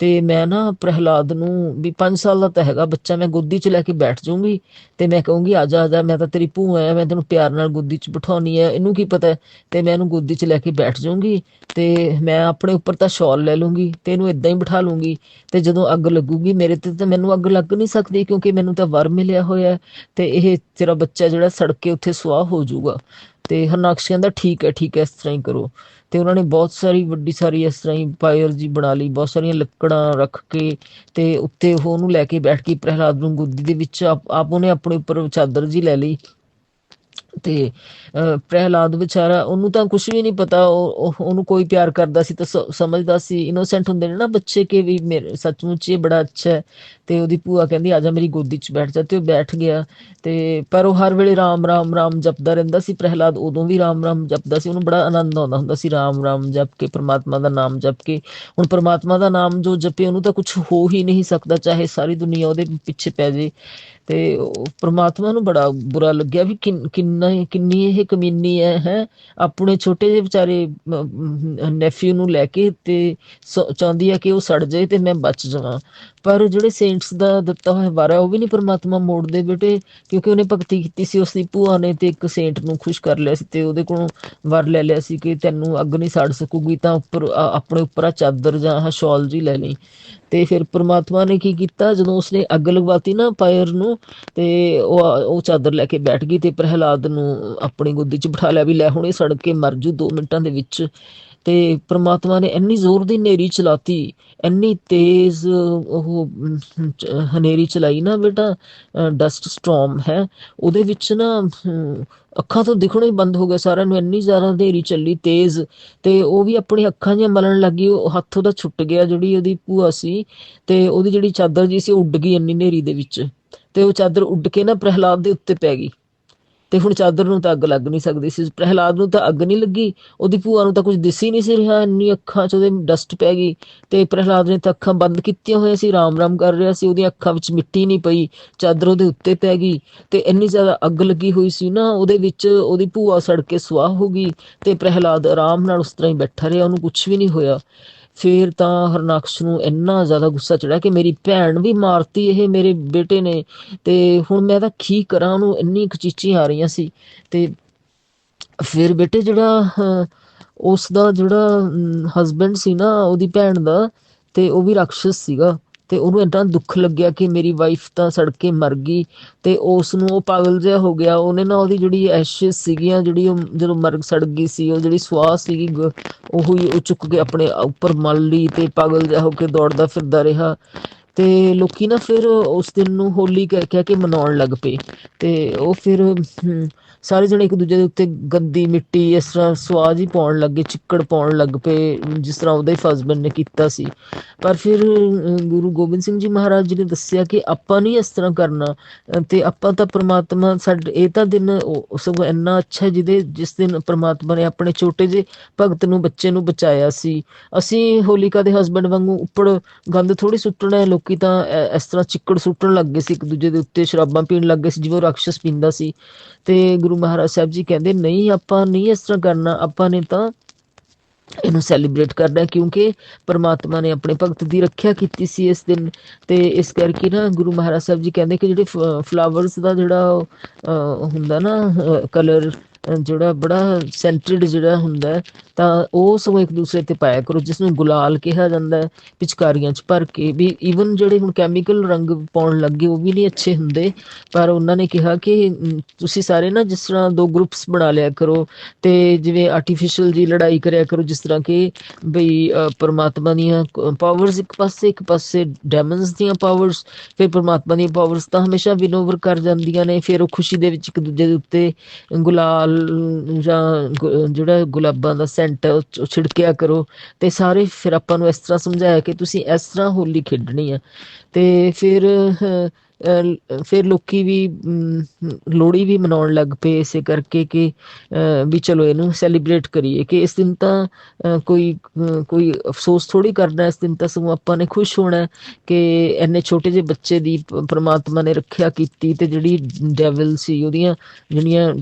ਤੇ ਮੈਂ ਨਾ ਪ੍ਰਹਿਲਾਦ ਨੂੰ ਵੀ 5 ਸਾਲ ਦਾ ਤਾਂ ਹੈਗਾ ਬੱਚਾ, ਮੈਂ ਗੋਦੀ 'ਚ ਲੈ ਕੇ ਬੈਠ ਜਾਊਂਗੀ ਤੇ ਮੈਂ ਕਹੂੰਗੀ, ਆ ਜਾ ਆ ਜਾ, ਮੈਂ ਤਾਂ ਤੇਰੀ ਭੂਆ ਆ, ਮੈਂ ਤੈਨੂੰ ਪਿਆਰ ਨਾਲ ਗੋਦੀ 'ਚ ਬਿਠਾਉਣੀ ਹੈ ਇਹਨੂੰ ਕੀ ਪਤਾ ਹੈ? ਤੇ ਮੈਂ ਇਹਨੂੰ ਗੋਦੀ 'ਚ ਲੈ ਕੇ ਬੈਠ ਜਾਊਂਗੀ ਤੇ ਮੈਂ ਆਪਣੇ ਉੱਪਰ ਤਾਂ ਸ਼ਾਲ ਲੈ ਲੂੰਗੀ ਤੇ ਇਹਨੂੰ ਇਦਾਂ ਹੀ ਬਿਠਾ ਲੂੰਗੀ ਤੇ ਜਦੋਂ ਅੱਗ ਲੱਗੂਗੀ, ਮੇਰੇ ਤੇ ਤਾਂ ਮੈਨੂੰ ਅੱਗ ਲੱਗ ਨਹੀਂ ਸਕਦੀ ਕਿਉਂਕਿ ਮੈਨੂੰ ਤਾਂ ਵਰ ਮਿਲਿਆ ਹੋਇਆ ਤੇ ਇਹ ਤੇਰਾ ਬੱਚਾ ਜਿਹੜਾ ਸੜਕੇ ਉੱਥੇ ਸੁਆਹ ਹੋ ਜਾਊਗਾ ਤੇ ਹਰਨਾਕਸ਼ ਕਹਿੰਦਾ ਠੀਕ ਹੈ ਠੀਕ ਹੈ, ਇਸ ਤਰ੍ਹਾਂ ਹੀ ਕਰੋ ਤੇ ਉਹਨਾਂ ਨੇ ਬਹੁਤ ਸਾਰੀ ਵੱਡੀ ਸਾਰੀ ਇਸ ਤਰ੍ਹਾਂ ਹੀ ਪਾਇਰ ਜੀ ਬਣਾ ਲਈ, ਬਹੁਤ ਸਾਰੀਆਂ ਲੱਕੜਾਂ ਰੱਖ ਕੇ ਤੇ ਉੱਤੇ ਉਹ ਉਹਨੂੰ ਲੈ ਕੇ ਬੈਠ ਕੇ ਪ੍ਰਹਿਲਾਦ ਨੂੰ ਗੋਦੀ ਦੇ ਵਿੱਚ ਆਪ ਆਪ ਉਹਨੇ ਆਪਣੇ ਉੱਪਰ ਚਾਦਰ ਜੀ ਲੈ ਲਈ। ਤੇ ਅਹ, ਪ੍ਰਹਿਲਾਦ ਵਿਚਾਰਾ ਉਹਨੂੰ ਤਾਂ ਕੁਝ ਵੀ ਨਹੀਂ ਪਤਾ ਉਹ ਉਹਨੂੰ ਕੋਈ ਪਿਆਰ ਕਰਦਾ ਸੀ ਤਾਂ ਸਮਝਦਾ ਸੀ ਇਨੋਸੈਂਟ ਹੁੰਦੇ ਨੇ ਨਾ ਬੱਚੇ ਕਿ ਵੀ ਮੇਰੇ ਸੱਚਮੁੱਚ ਇਹ ਬੜਾ ਅੱਛਾ ਹੈ ਤੇ ਉਹਦੀ ਭੂਆ ਕਹਿੰਦੀ ਆਜਾ ਮੇਰੀ ਗੋਦੀ 'ਚ ਬੈਠ ਜਾ ਤੇ ਉਹ ਬੈਠ ਗਿਆ। ਤੇ ਪਰ ਉਹ ਹਰ ਵੇਲੇ ਰਾਮ ਰਾਮ ਰਾਮ ਜਪਦਾ ਰਹਿੰਦਾ ਸੀ ਪ੍ਰਹਿਲਾਦ ਉਦੋਂ ਵੀ ਰਾਮ ਰਾਮ ਜਪਦਾ ਸੀ ਉਹਨੂੰ ਬੜਾ ਆਨੰਦ ਆਉਂਦਾ ਹੁੰਦਾ ਸੀ ਰਾਮ ਰਾਮ ਜਪ ਕੇ ਪ੍ਰਮਾਤਮਾ ਦਾ ਨਾਮ ਜਪ ਕੇ। ਹੁਣ ਪ੍ਰਮਾਤਮਾ ਦਾ ਨਾਮ ਜੋ ਜਪੇ ਉਹਨੂੰ ਤਾਂ ਕੁਝ ਹੋ ਹੀ ਨਹੀਂ ਸਕਦਾ ਚਾਹੇ ਸਾਰੀ ਦੁਨੀਆ ਉਹਦੇ ਪਿੱਛੇ ਪੈ ਜੇ। ਤੇ ਪ੍ਰਮਾਤਮਾ ਨੂੰ ਬੜਾ ਬੁਰਾ ਲੱਗਿਆ ਵੀ ਕਿੰਨਾ, ਕਿੰਨੀ ਇਹ ਕਮੀਨੀ ਹੈ ਹੈ। ਆਪਣੇ ਛੋਟੇ ਜਿਹੇ ਵਿਚਾਰੇ ਨੈਫਿਊ ਨੂੰ ਲੈ ਕੇ ਤੇ ਸ- ਚਾਹੁੰਦੀ ਹੈ ਕਿ ਉਹ ਸੜ ਜਾਏ ਤੇ ਮੈਂ ਬਚ ਜਾਵਾਂ। ਪਰ ਜਿਹੜੇ ਸੇਂਟਸ ਦਾ ਦਿੱਤਾ ਹੋਇਆ ਵਾਰਾ, ਉਹ ਵੀ ਨਹੀਂ ਪ੍ਰਮਾਤਮਾ ਮੋੜਦੇ ਬੇਟੇ, ਕਿਉਂਕਿ ਉਹਨੇ ਭਗਤੀ ਕੀਤੀ ਸੀ, ਉਸਦੀ ਭੂਆ ਨੇ ਤੇ ਇੱਕ ਸੇਂਟ ਨੂੰ ਖੁਸ਼ ਕਰ ਲਿਆ ਸੀ ਤੇ ਉਹਦੇ ਕੋਲੋਂ ਵਰ ਲੈ ਲਿਆ ਸੀ ਕਿ ਤੈਨੂੰ ਅੱਗ ਨਹੀਂ ਸੜ ਸਕੂਗੀ, ਤਾਂ ਉੱਪਰ ਆਪਣੇ ਉੱਪਰ ਆ ਚਾਦਰ ਜਾਂ ਆਹ ਸ਼ਾਲ ਜੀ ਲੈ ਲਈ। ਤੇ ਫਿਰ ਪ੍ਰਮਾਤਮਾ ਨੇ ਕੀ ਕੀਤਾ? ਜਦੋਂ ਉਸਨੇ ਅੱਗ ਲਗਵਾਤੀ ਨਾ ਪਾਇਰ ਨੂੰ, ਤੇ ਉਹ ਉਹ ਚਾਦਰ ਲੈ ਕੇ ਬੈਠ ਗਈ ਤੇ ਪ੍ਰਹਿਲਾਦ ਨੂੰ ਆਪਣੀ ਗੋਦੀ 'ਚ ਬਿਠਾ ਲਿਆ ਵੀ ਲੈ ਹੁਣੇ ਸੜਕ ਕੇ ਮਰ ਜੂ 2 ਮਿੰਟਾਂ ਦੇ ਵਿੱਚ। ਤੇ ਪ੍ਰਮਾਤਮਾ ਨੇ ਇੰਨੀ ਜ਼ੋਰ ਦੀ ਹਨੇਰੀ ਚਲਾਤੀ ਇੰਨੀ ਤੇਜ਼ ਉਹ ਹਨੇਰੀ ਚਲਾਈ ਨਾ ਬੇਟਾ ਡਸਟ ਸਟਾਰਮ ਹੈ ਉਹਦੇ ਵਿੱਚ ਨਾ ਹਮ, ਅੱਖਾਂ ਤੋਂ ਦਿਖਣਾ ਹੀ ਬੰਦ ਹੋ ਗਿਆ ਸਾਰਿਆਂ ਨੂੰ ਇੰਨੀ ਜ਼ਿਆਦਾ ਹਨੇਰੀ ਚੱਲੀ ਤੇਜ਼ ਤੇ ਉਹ ਵੀ ਆਪਣੀ ਅੱਖਾਂ ਜਿਹੀਆਂ ਮਲਣ ਲੱਗੀ ਉਹ ਹੱਥ ਉਹਦਾ ਛੁੱਟ ਗਿਆ ਜਿਹੜੀ ਉਹਦੀ ਭੂਆ ਸੀ ਤੇ ਉਹਦੀ ਜਿਹੜੀ ਚਾਦਰ ਜੀ ਸੀ ਉਹ ਉੱਡ ਗਈ ਇੰਨੀ ਹਨੇਰੀ ਦੇ ਵਿੱਚ ਤੇ ਉਹ ਚਾਦਰ ਉੱਡ ਕੇ ਨਾ ਪ੍ਰਹਿਲਾਦ ਦੇ ਉੱਤੇ ਪੈ ਗਈ। ਤੇ ਹੁਣ ਚਾਦਰ ਨੂੰ ਤਾਂ ਅੱਗ ਲੱਗ ਨਹੀਂ ਸਕਦੀ ਸੀ, ਪ੍ਰਹਿਲਾਦ ਨੂੰ ਤਾਂ ਅੱਗ ਨਹੀਂ ਲੱਗੀ, ਉਹਦੀ ਭੂਆ ਨੂੰ ਤਾਂ ਕੁਝ ਦਿਸ ਹੀ ਨਹੀਂ ਸੀ ਰਿਹਾ, ਇੰਨੀ ਅੱਖਾਂ 'ਚ ਉਹਦੇ ਡਸਟ ਪੈ ਗਈ ਤੇ ਪ੍ਰਹਿਲਾਦ ਨੇ ਤਾਂ ਅੱਖਾਂ ਬੰਦ ਕੀਤੀਆਂ ਹੋਈਆਂ ਸੀ ਰਾਮ ਰਾਮ ਕਰ ਰਿਹਾ ਸੀ, ਉਹਦੀਆਂ ਅੱਖਾਂ ਵਿੱਚ ਮਿੱਟੀ ਨਹੀਂ ਪਈ, ਚਾਦਰ ਉਹਦੇ ਉੱਤੇ ਪੈ ਗਈ ਤੇ ਇੰਨੀ ਜ਼ਿਆਦਾ ਅੱਗ ਲੱਗੀ ਹੋਈ ਸੀ ਨਾ, ਉਹਦੇ ਵਿੱਚ ਉਹਦੀ ਭੂਆ ਸੜ ਕੇ ਸੁਆਹ ਹੋ ਗਈ ਤੇ ਪ੍ਰਹਿਲਾਦ ਆਰਾਮ ਨਾਲ ਉਸ ਤਰ੍ਹਾਂ ਹੀ ਬੈਠਾ ਰਿਹਾ, ਉਹਨੂੰ ਕੁਝ ਵੀ ਨਹੀਂ ਹੋਇਆ। ਫੇਰ ਤਾਂ ਹਰਨਾਕਸ਼ ਨੂੰ ਇੰਨਾ ਜ਼ਿਆਦਾ ਗੁੱਸਾ ਚੜਿਆ ਕਿ ਮੇਰੀ ਭੈਣ ਵੀ ਮਾਰਤੀ ਇਹ ਮੇਰੇ ਬੇਟੇ ਨੇ। ਤੇ ਹੁਣ ਮੈਂ ਤਾਂ ਕੀ ਕਰਾਂ ਉਹਨੂੰ ਇੰਨੀ ਖਚੀਚੀ ਆ ਰਹੀਆਂ ਸੀ। ਤੇ ਫਿਰ ਬੇਟੇ ਜਿਹੜਾ ਅਹ, ਉਸ ਦਾ ਜਿਹੜਾ ਹਸਬੰਡ ਸੀ ਨਾ ਉਹਦੀ ਭੈਣ ਦਾ ਤੇ ਉਹ ਵੀ ਰਾਖਸ਼ਸ ਸੀਗਾ। ਤੇ ਉਹਨੂੰ ਇੰਨਾ ਦੁੱਖ ਲੱਗਿਆ ਕਿ ਮੇਰੀ ਵਾਈਫ ਤਾਂ ਸੜ ਕੇ ਮਰ ਗਈ ਤੇ ਉਸ ਨੂੰ ਉਹ ਪਾਗਲ ਜਿਹਾ ਹੋ ਗਿਆ। ਉਹਨੇ ਨਾ ਉਹਦੀ ਜਿਹੜੀ ਐਸ਼ਸ ਸੀਗੀਆਂ, ਜਿਹੜੀ ਉਹ ਜਦੋਂ ਮਰ ਸੜ ਗਈ ਸੀ, ਉਹ ਜਿਹੜੀ ਸਵਾਹ ਸੀਗੀ ਉਹ ਹੀ ਉਹ ਚੁੱਕ ਕੇ ਆਪਣੇ ਉੱਪਰ ਮਲ ਲਈ ਤੇ ਪਾਗਲ ਜਿਹਾ ਹੋ ਕੇ ਦੌੜਦਾ ਫਿਰਦਾ ਰਿਹਾ। ਤੇ ਲੋਕੀ ਨਾ ਫਿਰ ਉਸ ਦਿਨ ਨੂੰ ਹੋਲੀ ਕਹਿ ਕਹਿ ਕੇ ਮਨਾਉਣ ਲੱਗ ਪਏ। ਤੇ ਉਹ ਫਿਰ ਸਾਰੇ ਜਣੇ ਇੱਕ ਦੂਜੇ ਦੇ ਉੱਤੇ ਗੰਦੀ ਮਿੱਟੀ ਇਸ ਤਰ੍ਹਾਂ ਸਵਾਦ ਹੀ ਪਾਉਣ ਲੱਗੇ ਚਿੱਕੜ ਪਾਉਣ ਲੱਗ ਪਏ, ਜਿਸ ਤਰ੍ਹਾਂ ਉਹਦੇ ਹਸਬੰਡ ਨੇ ਕੀਤਾ ਸੀ। ਪਰ ਫਿਰ ਗੁਰੂ ਗੋਬਿੰਦ ਸਿੰਘ ਜੀ ਮਹਾਰਾਜ ਜੀ ਨੇ ਦੱਸਿਆ ਕਿ ਆਪਾਂ ਨਹੀਂ ਇਸ ਤਰ੍ਹਾਂ ਕਰਨਾ, ਤੇ ਆਪਾਂ ਤਾਂ ਪ੍ਰਮਾਤਮਾ ਸਾਡੇ, ਇਹ ਤਾਂ ਦਿਨ ਸਗੋਂ ਇੰਨਾ ਅੱਛਾ ਜਿਹਦੇ, ਜਿਸ ਦਿਨ ਪ੍ਰਮਾਤਮਾ ਨੇ ਆਪਣੇ ਛੋਟੇ ਜਿਹੇ ਭਗਤ ਨੂੰ, ਬੱਚੇ ਨੂੰ ਬਚਾਇਆ ਸੀ। ਅਸੀਂ ਹੋਲਿਕਾ ਦੇ ਹਸਬੰਡ ਵਾਂਗੂ ਉੱਪਰ ਗੰਦ ਥੋੜੀ ਸੁੱਟਣਾ ਹੈ, ਲੋਕੀ ਤਾਂ ਇਸ ਤਰ੍ਹਾਂ ਚਿੱਕੜ ਸੁੱਟਣ ਲੱਗ ਗਏ ਸੀ, ਇੱਕ ਦੂਜੇ ਦੇ ਉੱਤੇ ਸ਼ਰਾਬਾਂ ਪੀਣ ਲੱਗ ਗਏ ਸੀ, ਜਿਵੇਂ ਉਹ ਪੀਂਦਾ ਸੀ। ਤੇ ਗੁਰੂ ਮਹਾਰਾਜ ਸਾਹਿਬ ਜੀ ਕਹਿੰਦੇ ਨਹੀਂ ਆਪਾਂ ਨਹੀਂ ਇਸ ਤਰ੍ਹਾਂ ਕਰਨਾ ਆਪਾਂ ਨੇ ਤਾਂ ਇਹਨੂੰ ਸੈਲੀਬ੍ਰੇਟ ਕਰਨਾ ਕਿਉਂਕਿ ਪਰਮਾਤਮਾ ਨੇ ਆਪਣੇ ਭਗਤ ਦੀ ਰੱਖਿਆ ਕੀਤੀ ਸੀ ਇਸ ਦਿਨ। ਤੇ ਇਸ ਕਰਕੇ ਨਾ ਗੁਰੂ ਮਹਾਰਾਜ ਸਾਹਿਬ ਜੀ ਕਹਿੰਦੇ ਕਿ ਜਿਹੜੇ ਫਲਾਵਰਸ ਦਾ ਜਿਹੜਾ ਅਹ, ਹੁੰਦਾ ਨਾ ਕਲਰ ਜਿਹੜਾ ਬੜਾ ਸੈਂਟਰਡ ਜਿਹੜਾ ਹੁੰਦਾ ਤਾਂ ਉਹ ਸਗੋਂ ਇੱਕ ਦੂਸਰੇ ਤੇ ਪਾਇਆ ਕਰੋ, ਜਿਸ ਨੂੰ ਗੁਲਾਲ ਕਿਹਾ ਜਾਂਦਾ ਹੈ, ਪਿਚਕਾਰੀਆਂ 'ਚ ਭਰ ਕੇ। ਵੀ ਈਵਨ ਜਿਹੜੇ ਹੁਣ ਕੈਮੀਕਲ ਰੰਗ ਪਾਉਣ ਲੱਗੇ, ਉਹ ਵੀ ਨਹੀਂ ਅੱਛੇ ਹੁੰਦੇ, ਪਰ ਉਹਨਾਂ ਨੇ ਕਿਹਾ ਕਿ ਤੁਸੀਂ ਸਾਰੇ ਨਾ ਜਿਸ ਤਰ੍ਹਾਂ ਦੋ ਗਰੁੱਪਸ ਬਣਾ ਲਿਆ ਕਰੋ, ਤੇ ਜਿਵੇਂ ਆਰਟੀਫੀਸ਼ੀਅਲ ਜੀ ਲੜਾਈ ਕਰਿਆ ਕਰੋ, ਜਿਸ ਤਰ੍ਹਾਂ ਕਿ ਬਈ ਪਰਮਾਤਮਾ ਦੀਆਂ ਪਾਵਰਸ ਇੱਕ ਪਾਸੇ ਇੱਕ ਪਾਸੇ ਡੈਮਨਸ ਦੀਆਂ ਪਾਵਰਸ ਫਿਰ ਪਰਮਾਤਮਾ ਦੀਆਂ ਪਾਵਰਸ ਤਾਂ ਹਮੇਸ਼ਾ ਵਿਨ ਓਵਰ ਕਰ ਜਾਂਦੀਆਂ ਨੇ, ਫਿਰ ਉਹ ਖੁਸ਼ੀ ਦੇ ਵਿੱਚ ਇੱਕ ਦੂਜੇ ਦੇ ਉੱਤੇ ਗੁਲਾਲ ਜਾਂ ਜਿਹੜਾ ਗੁਲਾਬਾਂ ਦਾ ਸੈਂਟ ਉਹ ਛਿੜਕਿਆ ਕਰੋ। ਤੇ ਸਾਰੇ ਫਿਰ ਆਪਾਂ ਨੂੰ ਇਸ ਤਰ੍ਹਾਂ ਸਮਝਾਇਆ ਕਿ ਤੁਸੀਂ ਇਸ ਤਰ੍ਹਾਂ ਹੋਲੀ ਖੇਡਣੀ ਆ। ਤੇ ਫਿਰ ਅ, ਫਿਰ ਲੋਕੀ ਵੀ ਲੋਹੜੀ ਵੀ ਮਨਾਉਣ ਲੱਗ ਪਏ ਇਸੇ ਕਰਕੇ ਕਿ ਵੀ ਚਲੋ ਇਹਨੂੰ ਸੈਲੀਬ੍ਰੇਟ ਕਰੀਏ ਕਿ ਇਸ ਦਿਨ ਤਾਂ ਕੋਈ ਕੋਈ ਅਫਸੋਸ ਥੋੜੀ ਕਰਨਾ ਇਸ ਦਿਨ ਤਾਂ ਸਗੋਂ ਆਪਾਂ ਨੇ ਖੁਸ਼ ਹੋਣਾ ਕਿ ਇੰਨੇ ਛੋਟੇ ਜਿਹੇ ਬੱਚੇ ਦੀ ਪ- ਪ੍ਰਮਾਤਮਾ ਨੇ ਰੱਖਿਆ ਕੀਤੀ ਤੇ ਜਿਹੜੀ ਡੈਵਲ ਸੀ, ਉਹਦੀਆਂ ਜਿਹੜੀਆਂ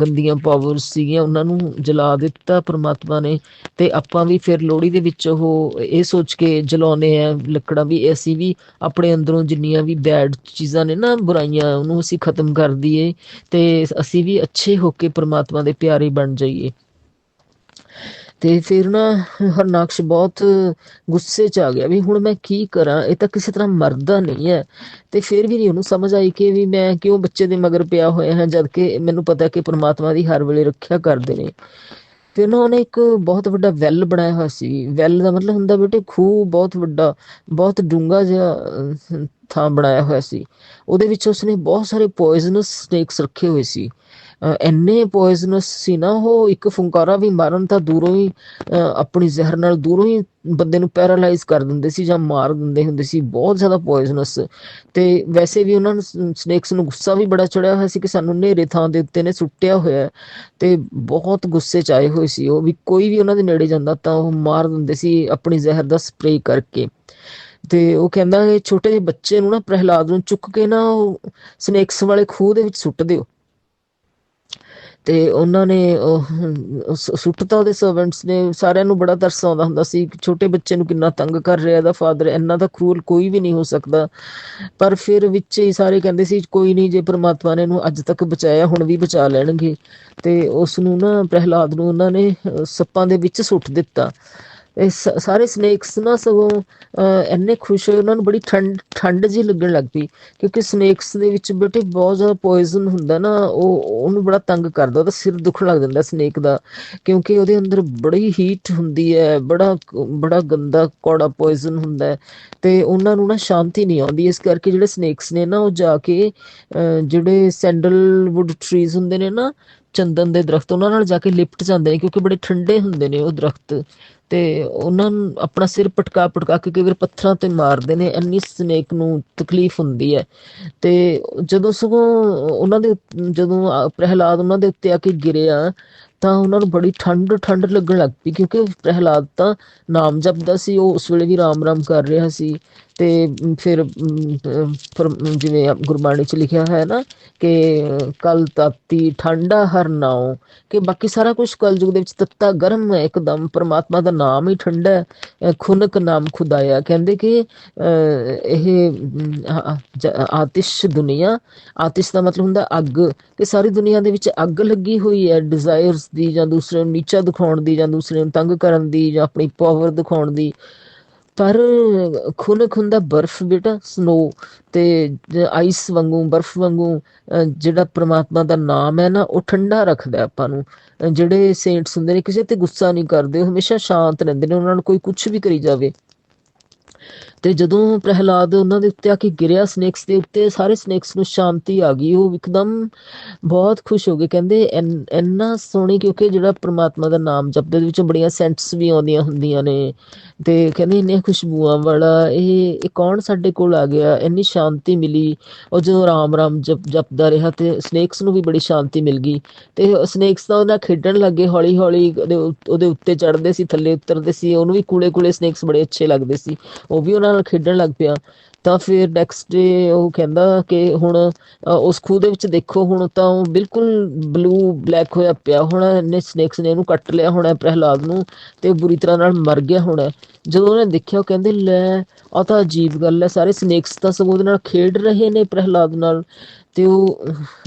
ਗੰਦੀਆਂ ਪਾਵਰਸ ਸੀਗੀਆਂ, ਉਹਨਾਂ ਨੂੰ ਜਲਾ ਦਿੱਤਾ ਪ੍ਰਮਾਤਮਾ ਨੇ ਤੇ ਆਪਾਂ ਵੀ ਫਿਰ ਲੋਹੜੀ ਦੇ ਵਿੱਚ ਉਹ ਇਹ ਸੋਚ ਕੇ ਜਲਾਉਨੇ ਆ ਲੱਕੜਾਂ ਵੀ, ਅਸੀਂ ਵੀ ਆਪਣੇ ਅੰਦਰੋਂ ਜਿੰਨੀਆਂ ਵੀ ਬੈਡ ਚੀਜ਼ਾਂ ਨੇ ਨਾ ਬੁਰਾਈਆਂ, ਉਹਨੂੰ ਅਸੀਂ ਖਤਮ ਕਰ ਦਈਏ ਤੇ ਅਸੀਂ ਵੀ ਅੱਛੇ ਹੋ ਕੇ ਪ੍ਰਮਾਤਮਾ ਦੇ ਪਿਆਰੇ ਬਣ ਜਾਈਏ। ਤੇ ਫਿਰ ਨਾ ਹਰਨਾਕਸ਼ ਬਹੁਤ ਗੁੱਸੇ 'ਚ ਆ ਗਿਆ ਵੀ ਹੁਣ ਮੈਂ ਕੀ ਕਰਾਂ, ਇਹ ਤਾਂ ਕਿਸੇ ਤਰ੍ਹਾਂ ਮਰਦਾ ਨਹੀਂ ਹੈ। ਤੇ ਫਿਰ ਵੀ ਨਹੀਂ ਉਹਨੂੰ ਸਮਝ ਆਈ ਕਿ ਵੀ ਮੈਂ ਕਿਉਂ ਬੱਚੇ ਦੇ ਮਗਰ ਪਿਆ ਹੋਇਆ ਹਾਂ ਜਦ ਕਿ ਮੈਨੂੰ ਪਤਾ ਕਿ ਪ੍ਰਮਾਤਮਾ ਦੀ ਹਰ ਵੇਲੇ ਰੱਖਿਆ ਕਰਦੇ ਨੇ। ਫਿਰ ਉਹਨਾਂ ਨੇ ਇੱਕ ਬਹੁਤ ਵੱਡਾ ਵੈਲ ਬਣਾਇਆ ਹੋਇਆ ਸੀ। ਵੈਲ ਦਾ ਮਤਲਬ ਹੁੰਦਾ ਬੇਟੇ ਖੂਹ ਬਹੁਤ ਵੱਡਾ, ਬਹੁਤ ਡੂੰਘਾ ਜਿਹਾ ਥਾਂ ਬਣਾਇਆ ਹੋਇਆ ਸੀ। ਉਹਦੇ ਵਿੱਚ ਉਸਨੇ ਬਹੁਤ ਸਾਰੇ ਪੋਇਜ਼ਨਸ ਸਨੇਕਸ ਰੱਖੇ ਹੋਏ ਸੀ। ਅਹ, ਇੰਨੇ ਪੋਇਜ਼ਨਸ ਸੀ ਨਾ ਉਹ ਇੱਕ ਫੁੰਕਾਰਾ ਵੀ ਮਾਰਨ ਤਾਂ ਦੂਰੋਂ ਹੀ ਆਪਣੀ ਜ਼ਹਿਰ ਨਾਲ ਦੂਰੋਂ ਹੀ ਬੰਦੇ ਨੂੰ ਪੈਰਾਲਾਈਜ਼ ਕਰ ਦਿੰਦੇ ਸੀ ਜਾਂ ਮਾਰ ਦਿੰਦੇ ਹੁੰਦੇ ਸੀ ਬਹੁਤ ਜ਼ਿਆਦਾ ਪੋਇਜ਼ਨਸ ਤੇ ਵੈਸੇ ਵੀ ਉਹਨਾਂ ਨੂੰ ਸਨੇਕਸ ਨੂੰ ਗੁੱਸਾ ਵੀ ਬੜਾ ਚੜਿਆ ਹੋਇਆ ਸੀ ਕਿ ਸਾਨੂੰ ਨੇਰੇ ਥਾਂ ਦੇ ਉੱਤੇ ਨੇ ਸੁੱਟਿਆ ਹੋਇਆ ਤੇ ਬਹੁਤ ਗੁੱਸੇ 'ਚ ਆਏ ਹੋਏ ਸੀ ਉਹ ਵੀ ਕੋਈ ਵੀ ਉਹਨਾਂ ਦੇ ਨੇੜੇ ਜਾਂਦਾ ਤਾਂ ਉਹ ਮਾਰ ਦਿੰਦੇ ਸੀ ਆਪਣੀ ਜ਼ਹਿਰ ਦਾ ਸਪਰੇਅ ਕਰਕੇ। ਤੇ ਉਹ ਕਹਿੰਦਾ ਕਿ ਛੋਟੇ ਜਿਹੇ ਬੱਚੇ ਨੂੰ ਨਾ ਪ੍ਰਹਿਲਾਦ ਨੂੰ ਚੁੱਕ ਕੇ ਨਾ ਉਹ ਸਨੇਕਸ ਵਾਲੇ ਖੂਹ ਦੇ ਵਿੱਚ ਸੁੱਟ ਦਿਓ। ਤੇ ਉਹਨਾਂ ਨੇ ਸੁੱਟਤਾ ਉਹਦੇ ਸਰਵੈਂਟਸ ਨੇ, ਸਾਰਿਆਂ ਨੂੰ ਬੜਾ ਤਰਸ ਆਉਂਦਾ ਹੁੰਦਾ ਸੀ ਕਿ ਛੋਟੇ ਬੱਚੇ ਨੂੰ ਕਿੰਨਾ ਤੰਗ ਕਰ ਰਿਹਾ ਇਹਦਾ ਫਾਦਰ ਇੰਨਾ ਤਾਂ ਕਰੂਲ ਕੋਈ ਵੀ ਨਹੀਂ ਹੋ ਸਕਦਾ। ਪਰ ਫਿਰ ਵਿੱਚ ਹੀ ਸਾਰੇ ਕਹਿੰਦੇ ਸੀ, ਕੋਈ ਨਹੀਂ, ਜੇ ਪ੍ਰਮਾਤਮਾ ਨੇ ਇਹਨੂੰ ਅੱਜ ਤੱਕ ਬਚਾਇਆ, ਹੁਣ ਵੀ ਬਚਾ ਲੈਣਗੇ। ਤੇ ਉਸ ਨੂੰ ਨਾ, ਪ੍ਰਹਿਲਾਦ ਨੂੰ ਉਹਨਾਂ ਨੇ ਸੱਪਾਂ ਦੇ ਵਿੱਚ ਸੁੱਟ ਦਿੱਤਾ। ਇਹ ਸਾਰੇ ਸਨੇਕਸ ਨਾ ਸਗੋਂ ਅਹ, ਇੰਨੇ ਖੁਸ਼ ਹੋਏ ਉਹਨਾਂ ਨੂੰ ਬੜੀ ਠੰਡ ਠੰਡ ਜੀ ਲੱਗਣ ਲੱਗ ਪਈ। ਕਿਉਂਕਿ ਸਨੇਕਸ ਦੇ ਵਿੱਚ ਬੇਟੇ ਬਹੁਤ ਜ਼ਿਆਦਾ ਪੋਇਜ਼ਨ ਹੁੰਦਾ ਨਾ ਉਹ ਉਹਨੂੰ ਬੜਾ ਤੰਗ ਕਰਦਾ ਉਹਦਾ ਸਿਰ ਦੁਖਣ ਲੱਗ ਜਾਂਦਾ ਸਨੇਕ ਦਾ। ਕਿਉਂਕਿ ਉਹਦੇ ਅੰਦਰ ਬੜੀ ਹੀਟ ਹੁੰਦੀ ਹੈ ਬੜਾ ਬੜਾ ਗੰਦਾ ਕੌੜਾ ਪੋਇਜ਼ਨ ਹੁੰਦਾ ਹੈ ਤੇ ਉਹਨਾਂ ਨੂੰ ਨਾ ਸ਼ਾਂਤੀ ਨਹੀਂ ਆਉਂਦੀ। ਇਸ ਕਰਕੇ ਜਿਹੜੇ ਸਨੇਕਸ ਨੇ ਨਾ ਉਹ ਜਾ ਕੇ ਅਹ, ਜਿਹੜੇ ਸੈਂਡਲਵੁੱਡ ਟਰੀਜ਼ ਹੁੰਦੇ ਨੇ ਨਾ ਚੰਦਨ ਦੇ ਦਰਖਤ ਉਹਨਾਂ ਨਾਲ ਜਾ ਕੇ ਲਿਪਟ ਜਾਂਦੇ ਨੇ ਕਿਉਂਕਿ ਬੜੇ ਠੰਡੇ ਹੁੰਦੇ ਨੇ ਉਹ ਦਰਖਤ। ਤੇ ਉਹਨਾਂ ਨੂੰ ਆਪਣਾ ਸਿਰ ਪਟਕਾ ਪਟਕਾ ਕੇ ਕਈ ਵਾਰ ਪੱਥਰਾਂ ਤੇ ਮਾਰਦੇ ਨੇ, ਇੰਨੀ ਸਨੇਕ ਨੂੰ ਤਕਲੀਫ ਹੁੰਦੀ ਹੈ। ਤੇ ਜਦੋਂ ਸਗੋਂ ਉਹਨਾਂ ਦੇ ਜਦੋਂ ਆ- ਪ੍ਰਹਿਲਾਦ ਉਹਨਾਂ ਦੇ ਉੱਤੇ ਆ ਕੇ ਗਿਰਿਆ ਤਾਂ ਉਹਨਾਂ ਨੂੰ ਬੜੀ ਠੰਡ ਠੰਡ ਲੱਗਣ ਲੱਗ ਪਈ, ਕਿਉਂਕਿ ਪ੍ਰਹਿਲਾਦ ਤਾਂ ਨਾਮ ਜਪਦਾ ਸੀ, ਉਹ ਉਸ ਵੇਲੇ ਵੀ ਰਾਮ ਰਾਮ ਕਰ ਰਿਹਾ ਸੀ। ਤੇ ਫਿਰ ਅਮ, ਜਿਵੇਂ ਗੁਰਬਾਣੀ ਚ ਲਿਖਿਆ ਹੈ ਨਾ ਕਿ ਕਲ ਤਾਤੀ ਠੰਡਾ ਹਰ ਨਾਉ ਕਿ ਬਾਕੀ ਸਾਰਾ ਕੁਝ ਕਲਯੁਗ ਦੇ ਵਿੱਚ ਤੱਤਾ ਗਰਮ ਹੈ ਇੱਕਦਮ ਪਰਮਾਤਮਾ ਦਾ ਨਾਮ ਹੀ ਠੰਡਾ ਹੈ ਅਹ ਖੁਨਕ ਨਾਮ ਖੁਦਾਇਆ। ਕਹਿੰਦੇ ਕਿ ਇਹ ਆਤਿਸ਼ ਦੁਨੀਆ ਆਤਿਸ਼ ਦਾ ਮਤਲਬ ਹੁੰਦਾ ਅੱਗ ਕਿ ਸਾਰੀ ਦੁਨੀਆ ਦੇ ਵਿੱਚ ਅੱਗ ਲੱਗੀ ਹੋਈ ਹੈ ਡਿਜ਼ਾਇਰਸ ਦੀ ਜਾਂ ਦੂਸਰੇ ਨੂੰ ਨੀਚਾ ਦਿਖਾਉਣ ਦੀ ਜਾਂ ਦੂਸਰੇ ਨੂੰ ਤੰਗ ਕਰਨ ਦੀ ਜਾਂ ਆਪਣੀ ਪਾਵਰ ਦਿਖਾਉਣ ਦੀ। ਪਰ ਖੁਨ ਖੁੰਦਾ ਬਰਫ਼ ਬੇਟਾ ਸਨੋ ਤੇ ਆਈਸ ਵਾਂਗੂ ਬਰਫ਼ ਵਾਂਗੂ ਅਹ, ਜਿਹੜਾ ਪ੍ਰਮਾਤਮਾ ਦਾ ਨਾਮ ਹੈ ਨਾ ਉਹ ਠੰਡਾ ਰੱਖਦਾ ਆਪਾਂ ਨੂੰ। ਜਿਹੜੇ ਸੇਂਟਸ ਹੁੰਦੇ ਨੇ ਕਿਸੇ ਤੇ ਗੁੱਸਾ ਨਹੀਂ ਕਰਦੇ ਉਹ ਹਮੇਸ਼ਾ ਸ਼ਾਂਤ ਰਹਿੰਦੇ ਨੇ ਉਹਨਾਂ ਨੂੰ ਕੋਈ ਕੁਝ ਵੀ ਕਰੀ ਜਾਵੇ। ਤੇ ਜਦੋਂ ਪ੍ਰਹਿਲਾਦ ਉਹਨਾਂ ਦੇ ਉੱਤੇ ਆ ਕੇ ਗਿਰਿਆ ਸਨੇਕਸ ਦੇ ਉੱਤੇ, ਸਾਰੇ ਸਨੇਕਸ ਨੂੰ ਸ਼ਾਂਤੀ ਆ ਗਈ, ਉਹ ਇੱਕਦਮ ਬਹੁਤ ਖੁਸ਼ ਹੋ ਗਏ, ਕਹਿੰਦੇ ਇੰਨਾ ਸੋਹਣੀ, ਕਿਉਂਕਿ ਜਿਹੜਾ ਪ੍ਰਮਾਤਮਾ ਦਾ ਨਾਮ ਜਪਦੇ ਦੇ ਵਿੱਚੋਂ ਬੜੀਆਂ ਸੈਂਟਸ ਵੀ ਆਉਂਦੀਆਂ ਹੁੰਦੀਆਂ ਨੇ ਤੇ ਕਹਿੰਦੇ ਇੰਨੀਆਂ ਖੁਸ਼ਬੂਆਂ ਵਾਲਾ, ਇਹ ਇਹ ਕੌਣ ਸਾਡੇ ਕੋਲ ਆ ਗਿਆ? ਇੰਨੀ ਸ਼ਾਂਤੀ ਮਿਲੀ, ਉਹ ਜਦੋਂ ਰਾਮ ਰਾਮ ਜਪ, ਜਪਦਾ ਰਿਹਾ ਤੇ ਸਨੇਕਸ ਨੂੰ ਵੀ ਬੜੀ ਸ਼ਾਂਤੀ ਮਿਲ ਗਈ ਤੇ ਸਨੇਕਸ ਤਾਂ ਉਹਨਾਂ ਖੇਡਣ ਲੱਗੇ ਹੌਲੀ ਹੌਲੀ ਉਹਦੇ ਉਹਦੇ ਉੱਤੇ ਚੜਦੇ ਸੀ, ਥੱਲੇ ਉਤਰਦੇ ਸੀ, ਉਹਨੂੰ ਵੀ ਕੂਲੇ ਕੂਲੇ ਸਨੇਕਸ ਬੜੇ ਅੱਛੇ ਲੱਗਦੇ ਸੀ, ਉਹ ਵੀ ਉਹਨਾਂ ਨਾਲ ਖੇਡਣ ਲੱਗ ਪਿਆ, ਤਾਂ ਫਿਰ ਨੈਕਸਟ ਡੇ ਉਹ ਕਹਿੰਦਾ ਕਿ ਹੁਣ ਉਸ ਖੂਹ ਦੇ ਵਿੱਚ ਦੇਖੋ ਹੁਣ ਤਾਂ ਉਹ ਬਿਲਕੁਲ ਬਲੂ ਬਲੈਕ ਹੋਇਆ ਪਿਆ ਹੁਣ, ਇਹਨੇ ਸਨੇਕਸ ਨੇ ਇਹਨੂੰ ਕੱਟ ਲਿਆ ਹੋਣਾ ਪ੍ਰਹਿਲਾਦ ਨੂੰ ਤੇ ਬੁਰੀ ਤਰ੍ਹਾਂ ਨਾਲ ਮਰ ਗਿਆ ਹੋਣਾ। ਜਦੋਂ ਉਹਨੇ ਦੇਖਿਆ ਉਹ ਕਹਿੰਦੇ ਲੈ ਆ ਤਾਂ ਅਜੀਬ ਗੱਲ ਹੈ, ਸਾਰੇ ਸਨੇਕਸ ਤਾਂ ਸਗੋਂ ਉਹਦੇ ਨਾਲ ਖੇਡ ਰਹੇ ਨੇ ਪ੍ਰਹਿਲਾਦ ਨਾਲ। ਤੇ ਉਹ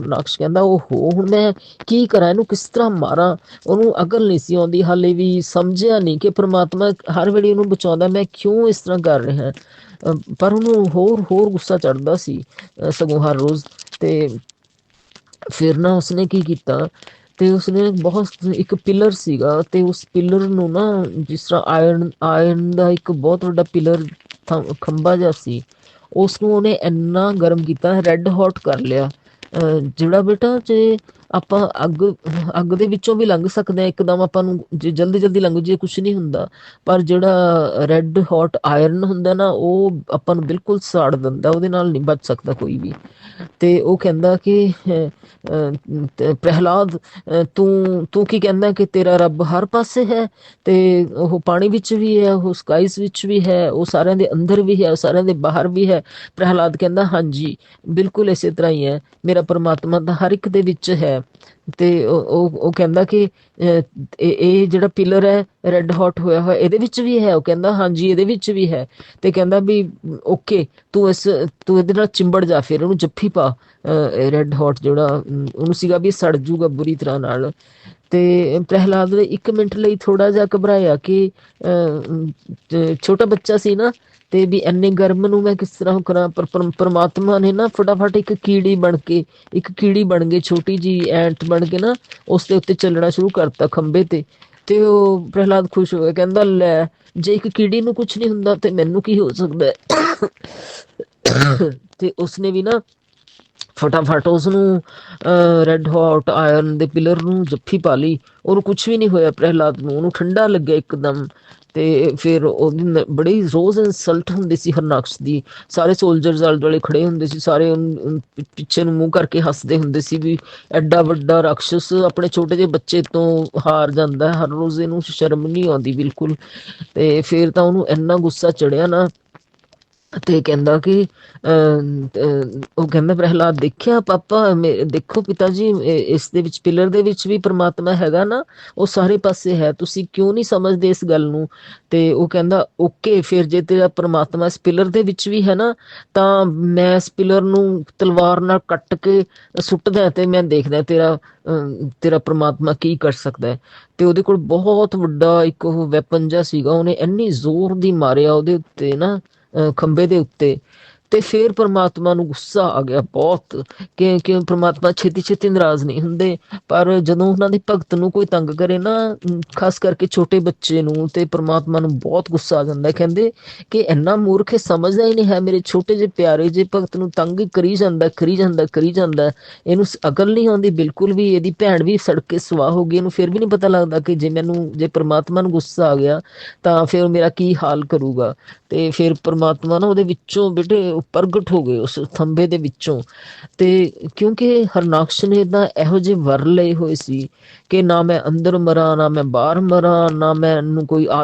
ਨਕਸ਼ ਕਹਿੰਦਾ ਉਹ ਹੋ, ਹੁਣ ਮੈਂ ਕੀ ਕਰਾਂ, ਇਹਨੂੰ ਕਿਸ ਤਰ੍ਹਾਂ ਮਾਰਾਂ? ਉਹਨੂੰ ਅਕਲ ਨਹੀਂ ਸੀ ਆਉਂਦੀ, ਹਾਲੇ ਵੀ ਸਮਝਿਆ ਨਹੀਂ ਕਿ ਪ੍ਰਮਾਤਮਾ ਹਰ ਵੇਲੇ ਉਹਨੂੰ ਬਚਾਉਂਦਾ, ਮੈਂ ਕਿਉਂ ਇਸ ਤਰ੍ਹਾਂ ਕਰ ਰਿਹਾ? ਪਰ ਉਹਨੂੰ ਹੋਰ ਹੋਰ ਗੁੱਸਾ ਚੜਦਾ ਸੀ ਸਗੋਂ ਹਰ ਰੋਜ਼। ਤੇ ਫਿਰ ਨਾ ਉਸਨੇ ਕੀ ਕੀਤਾ? ਤੇ ਉਸਨੇ ਬਹੁਤ ਇੱਕ ਪਿਲਰ ਸੀਗਾ, ਤੇ ਉਸ ਪਿਲਰ ਨੂੰ ਨਾ ਜਿਸ ਤਰ੍ਹਾਂ ਆਇਰਨ ਆਇਰਨ ਦਾ ਇੱਕ ਬਹੁਤ ਵੱਡਾ ਪਿਲਰ ਖੰਭਾ ਜਿਹਾ ਸੀ ਉਸ ਨੂੰ ਉਹਨੇ ਇੰਨਾ ਗਰਮ ਕੀਤਾ ਰੈੱਡ ਹੌਟ ਕਰ ਲਿਆ। ਜਿਹੜਾ ਬੇਟਾ ਜੇ ਆਪਾਂ ਅੱਗ ਅੱਗ ਦੇ ਵਿੱਚੋਂ ਵੀ ਲੰਘ ਸਕਦੇ ਆ ਇੱਕਦਮ ਆਪਾਂ ਨੂੰ ਜੇ ਜਲਦੀ ਜਲਦੀ ਲੰਘ ਜੇ ਕੁਝ ਨਹੀਂ ਹੁੰਦਾ। ਪਰ ਜਿਹੜਾ ਰੈੱਡ ਹੌਟ ਆਇਰਨ ਹੁੰਦਾ ਨਾ ਉਹ ਆਪਾਂ ਨੂੰ ਬਿਲਕੁਲ ਸਾੜ ਦਿੰਦਾ ਉਹਦੇ ਨਾਲ ਨਹੀਂ ਬਚ ਸਕਦਾ ਕੋਈ ਵੀ। ਤੇ ਉਹ ਕਹਿੰਦਾ ਕਿ ਅਹ, ਪ੍ਰਹਿਲਾਦ ਤੂੰ ਤੂੰ ਕੀ ਕਹਿੰਦਾ ਕਿ ਤੇਰਾ ਰੱਬ ਹਰ ਪਾਸੇ ਹੈ ਤੇ ਉਹ ਪਾਣੀ ਵਿੱਚ ਵੀ ਹੈ ਉਹ ਸਕਾਈਸ ਵਿੱਚ ਵੀ ਹੈ ਉਹ ਸਾਰਿਆਂ ਦੇ ਅੰਦਰ ਵੀ ਹੈ ਉਹ ਸਾਰਿਆਂ ਦੇ ਬਾਹਰ ਵੀ ਹੈ। ਪ੍ਰਹਿਲਾਦ ਕਹਿੰਦਾ ਹਾਂਜੀ ਬਿਲਕੁਲ ਇਸੇ ਤਰ੍ਹਾਂ ਹੀ ਹੈ। ਮੇਰਾ ਪਰਮਾਤਮਾ ਤਾਂ ਹਰ ਇੱਕ ਦੇ ਵਿੱਚ ਹੈ। ਤੇ ਉਹ ਉਹ ਕਹਿੰਦਾ ਕਿ ਇਹ ਜਿਹੜਾ ਪਿਲਰ ਹੈ ਰੈੱਡ ਹੌਟ ਹੋਇਆ ਹੋਇਆ ਇਹਦੇ ਵਿੱਚ ਵੀ ਹੈ। ਉਹ ਕਹਿੰਦਾ ਹਾਂਜੀ ਇਹਦੇ ਵਿੱਚ ਵੀ ਹੈ। ਤੇ ਕਹਿੰਦਾ ਵੀ ਓਕੇ ਤੂੰ ਇਸ ਤੂੰ ਇਹਦੇ ਨਾਲ ਚਿੰਬੜ ਜਾ ਫਿਰ ਉਹਨੂੰ ਜੱਫੀ ਪਾ। ਰੈੱਡ ਹੌਟ ਜਿਹੜਾ ਉਹਨੂੰ ਸੀਗਾ ਵੀ ਸੜ ਜੂਗਾ ਬੁਰੀ ਤਰ੍ਹਾਂ ਨਾਲ। ਤੇ ਪ੍ਰਹਿਲਾਦ ਨੇ ਇੱਕ ਮਿੰਟ ਲਈ ਥੋੜਾ ਜਿਹਾ ਘਬਰਾਇਆ ਕਿ ਅਹ, ਛੋਟਾ ਬੱਚਾ ਸੀ ਨਾ ਤੇ ਵੀ ਇੰਨੇ ਗਰਮ ਨੂੰ ਮੈਂ ਕਿਸ ਤਰ੍ਹਾਂ ਕਰਾਂ, ਪਰ ਪਰਮਾਤਮਾ ਨੇ ਨਾ ਫਟਾਫਟ ਇੱਕ ਕੀੜੀ ਬਣ ਕੇ, ਇੱਕ ਕੀੜੀ ਬਣ ਗਈ, ਛੋਟੀ ਜੀ ਐਂਟ ਬਣ ਕੇ ਨਾ ਉਸ ਦੇ ਉੱਤੇ ਚੱਲਣਾ ਸ਼ੁਰੂ ਕਰਤਾ ਖੰਬੇ ਤੇ। ਤੇ ਉਹ ਪ੍ਰਹਿਲਾਦ ਖੁਸ਼ ਹੋ ਗਿਆ ਕਹਿੰਦਾ, ਲੈ, ਜੇ ਇੱਕ ਕੀੜੀ ਨੂੰ ਕੁਝ ਨਹੀਂ ਹੁੰਦਾ, ਤੇ ਮੈਨੂੰ ਕੀ ਹੋ ਸਕਦਾ ਹੈ? [COUGHS] ਤੇ ਉਸਨੇ ਵੀ ਨਾ ਫਟਾਫਟ ਉਸ ਨੂੰ ਰੈੱਡ ਹੌਟ ਆਇਰਨ ਦੇ ਪਿਲਰ ਨੂੰ ਜੱਫੀ ਪਾ ਲਈ। ਉਹਨੂੰ ਕੁਝ ਵੀ ਨਹੀਂ ਹੋਇਆ ਪ੍ਰਹਿਲਾਦ ਨੂੰ, ਉਹਨੂੰ ਠੰਡਾ ਲੱਗਿਆ ਇੱਕਦਮ। ਤੇ ਫਿਰ ਉਹਦੀ ਬੜੀ ਰੋਜ਼ ਇਨਸਲਟ ਹੁੰਦੀ ਸੀ ਹਰਨਾਕਸ਼ ਦੀ ਸਾਰੇ ਸੋਲਜਰਸ ਆਲੇ ਦੁਆਲੇ ਖੜੇ ਹੁੰਦੇ ਸੀ, ਸਾਰੇ ਪਿੱਛੇ ਨੂੰ ਮੂੰਹ ਕਰਕੇ ਹੱਸਦੇ ਹੁੰਦੇ ਸੀ ਵੀ ਐਡਾ ਵੱਡਾ ਰਾਖਸ਼ ਆਪਣੇ ਛੋਟੇ ਜਿਹੇ ਬੱਚੇ ਤੋਂ ਹਾਰ ਜਾਂਦਾ ਹੈ। ਹਰ ਰੋਜ਼ ਇਹਨੂੰ ਸ਼ਰਮ ਨਹੀਂ ਆਉਂਦੀ ਬਿਲਕੁਲ ਤੇ ਫਿਰ ਤਾਂ ਉਹਨੂੰ ਇੰਨਾ ਗੁੱਸਾ ਚੜਿਆ ਨਾ ਤੇ ਕਹਿੰਦਾ ਕਿ ਅਮ, ਉਹ ਕਹਿੰਦਾ ਪ੍ਰਹਿਲਾਦ ਦੇਖਿਆ ਪਾਪਾ ਦੇਖੋ ਪਿਤਾ ਜੀ ਇਹ- ਇਸ ਦੇ ਵਿੱਚ ਪਿਲਰ ਦੇ ਵਿੱਚ ਵੀ ਪ੍ਰਮਾਤਮਾ ਹੈਗਾ ਨਾ ਉਹ ਸਾਰੇ ਪਾਸੇ ਹੈ ਤੁਸੀਂ ਕਿਉਂ ਨਹੀਂ ਸਮਝਦੇ ਇਸ ਗੱਲ ਨੂੰ? ਤੇ ਉਹ ਕਹਿੰਦਾ ਓਕੇ ਫਿਰ ਜੇ ਤੇਰਾ ਪ੍ਰਮਾਤਮਾ ਇਸ ਪਿਲਰ ਦੇ ਵਿੱਚ ਵੀ ਹੈ ਨਾ ਤਾਂ ਮੈਂ ਇਸ ਪਿਲਰ ਨੂੰ ਤਲਵਾਰ ਨਾਲ ਕੱਟ ਕੇ ਸੁੱਟਦਾ ਤੇ ਮੈਂ ਦੇਖਦਾ ਤੇਰਾ ਅਮ, ਤੇਰਾ ਪ੍ਰਮਾਤਮਾ ਕੀ ਕਰ ਸਕਦਾ ਹੈ। ਤੇ ਉਹਦੇ ਕੋਲ ਬਹੁਤ ਵੱਡਾ ਇੱਕ ਉਹ ਵੈਪਨ ਜਿਹਾ ਸੀਗਾ ਉਹਨੇ ਇੰਨੀ ਜ਼ੋਰ ਦੀ ਮਾਰਿਆ ਉਹਦੇ ਉੱਤੇ ਨਾ ਖੰਬੇ ਦੇ ਉੱਤੇ। ਤੇ ਫਿਰ ਪ੍ਰਮਾਤਮਾ ਨੂੰ ਗੁੱਸਾ ਆ ਗਿਆ ਬਹੁਤ, ਕਿ ਕਿ ਪ੍ਰਮਾਤਮਾ ਛੇਤੀ ਛੇਤੀ ਨਾਰਾਜ਼ ਨਹੀਂ ਹੁੰਦੇ। ਪਰ ਜਦੋਂ ਉਹਨਾਂ ਦੀ ਭਗਤ ਨੂੰ ਕੋਈ ਤੰਗ ਕਰੇ ਨਾ ਖਾਸ ਕਰਕੇ ਛੋਟੇ ਬੱਚੇ ਨੂੰ, ਤੇ ਪ੍ਰਮਾਤਮਾ ਨੂੰ ਬਹੁਤ ਗੁੱਸਾ ਆ ਜਾਂਦਾ ਕਹਿੰਦੇ ਕਿ ਇੰਨਾ ਮੂਰਖ ਸਮਝਦਾ ਹੀ ਨਹੀਂ ਹੈ, ਮੇਰੇ ਛੋਟੇ ਜਿਹੇ ਪਿਆਰੇ ਜਿਹੇ ਭਗਤ ਨੂੰ ਤੰਗ ਕਰੀ ਜਾਂਦਾ ਕਰੀ ਜਾਂਦਾ ਕਰੀ ਜਾਂਦਾ ਇਹਨੂੰ ਅਕਲ ਨਹੀਂ ਆਉਂਦੀ, ਬਿਲਕੁਲ ਵੀ ਇਹਦੀ ਭੈਣ ਵੀ ਸੜ ਕੇ ਸਵਾਹ ਹੋ ਗਈ, ਇਹਨੂੰ ਫਿਰ ਵੀ ਨਹੀਂ ਪਤਾ ਲੱਗਦਾ ਕਿ ਜੇ ਮੈਨੂੰ, ਜੇ ਪ੍ਰਮਾਤਮਾ ਨੂੰ ਗੁੱਸਾ ਆ ਗਿਆ, ਤਾਂ ਫਿਰ ਮੇਰਾ ਕੀ ਹਾਲ ਕਰੂਗਾ। ਤੇ ਫਿਰ ਪ੍ਰਮਾਤਮਾ ਨਾ ਉਹਦੇ ਵਿੱਚੋਂ ਬੇਟੇ ਪ੍ਰਗਟ ਹੋ ਗਏ ਉਸ ਥੰਬੇ ਦੇ ਵਿੱਚੋਂ। ਤੇ ਕਿਉਂਕਿ ਹਰਨਾਕਸ਼ ਨੇ ਤਾਂ ਇਹੋ ਜਿਹੇ ਵਰ ਲਏ ਹੋਏ ਸੀ ਕਿ ਨਾ ਮੈਂ ਅੰਦਰ ਮਰਾਂ, ਨਾ ਮੈਂ ਬਾਹਰ ਮਰਾਂ, ਨਾ ਮੈਨੂੰ ਕੋਈ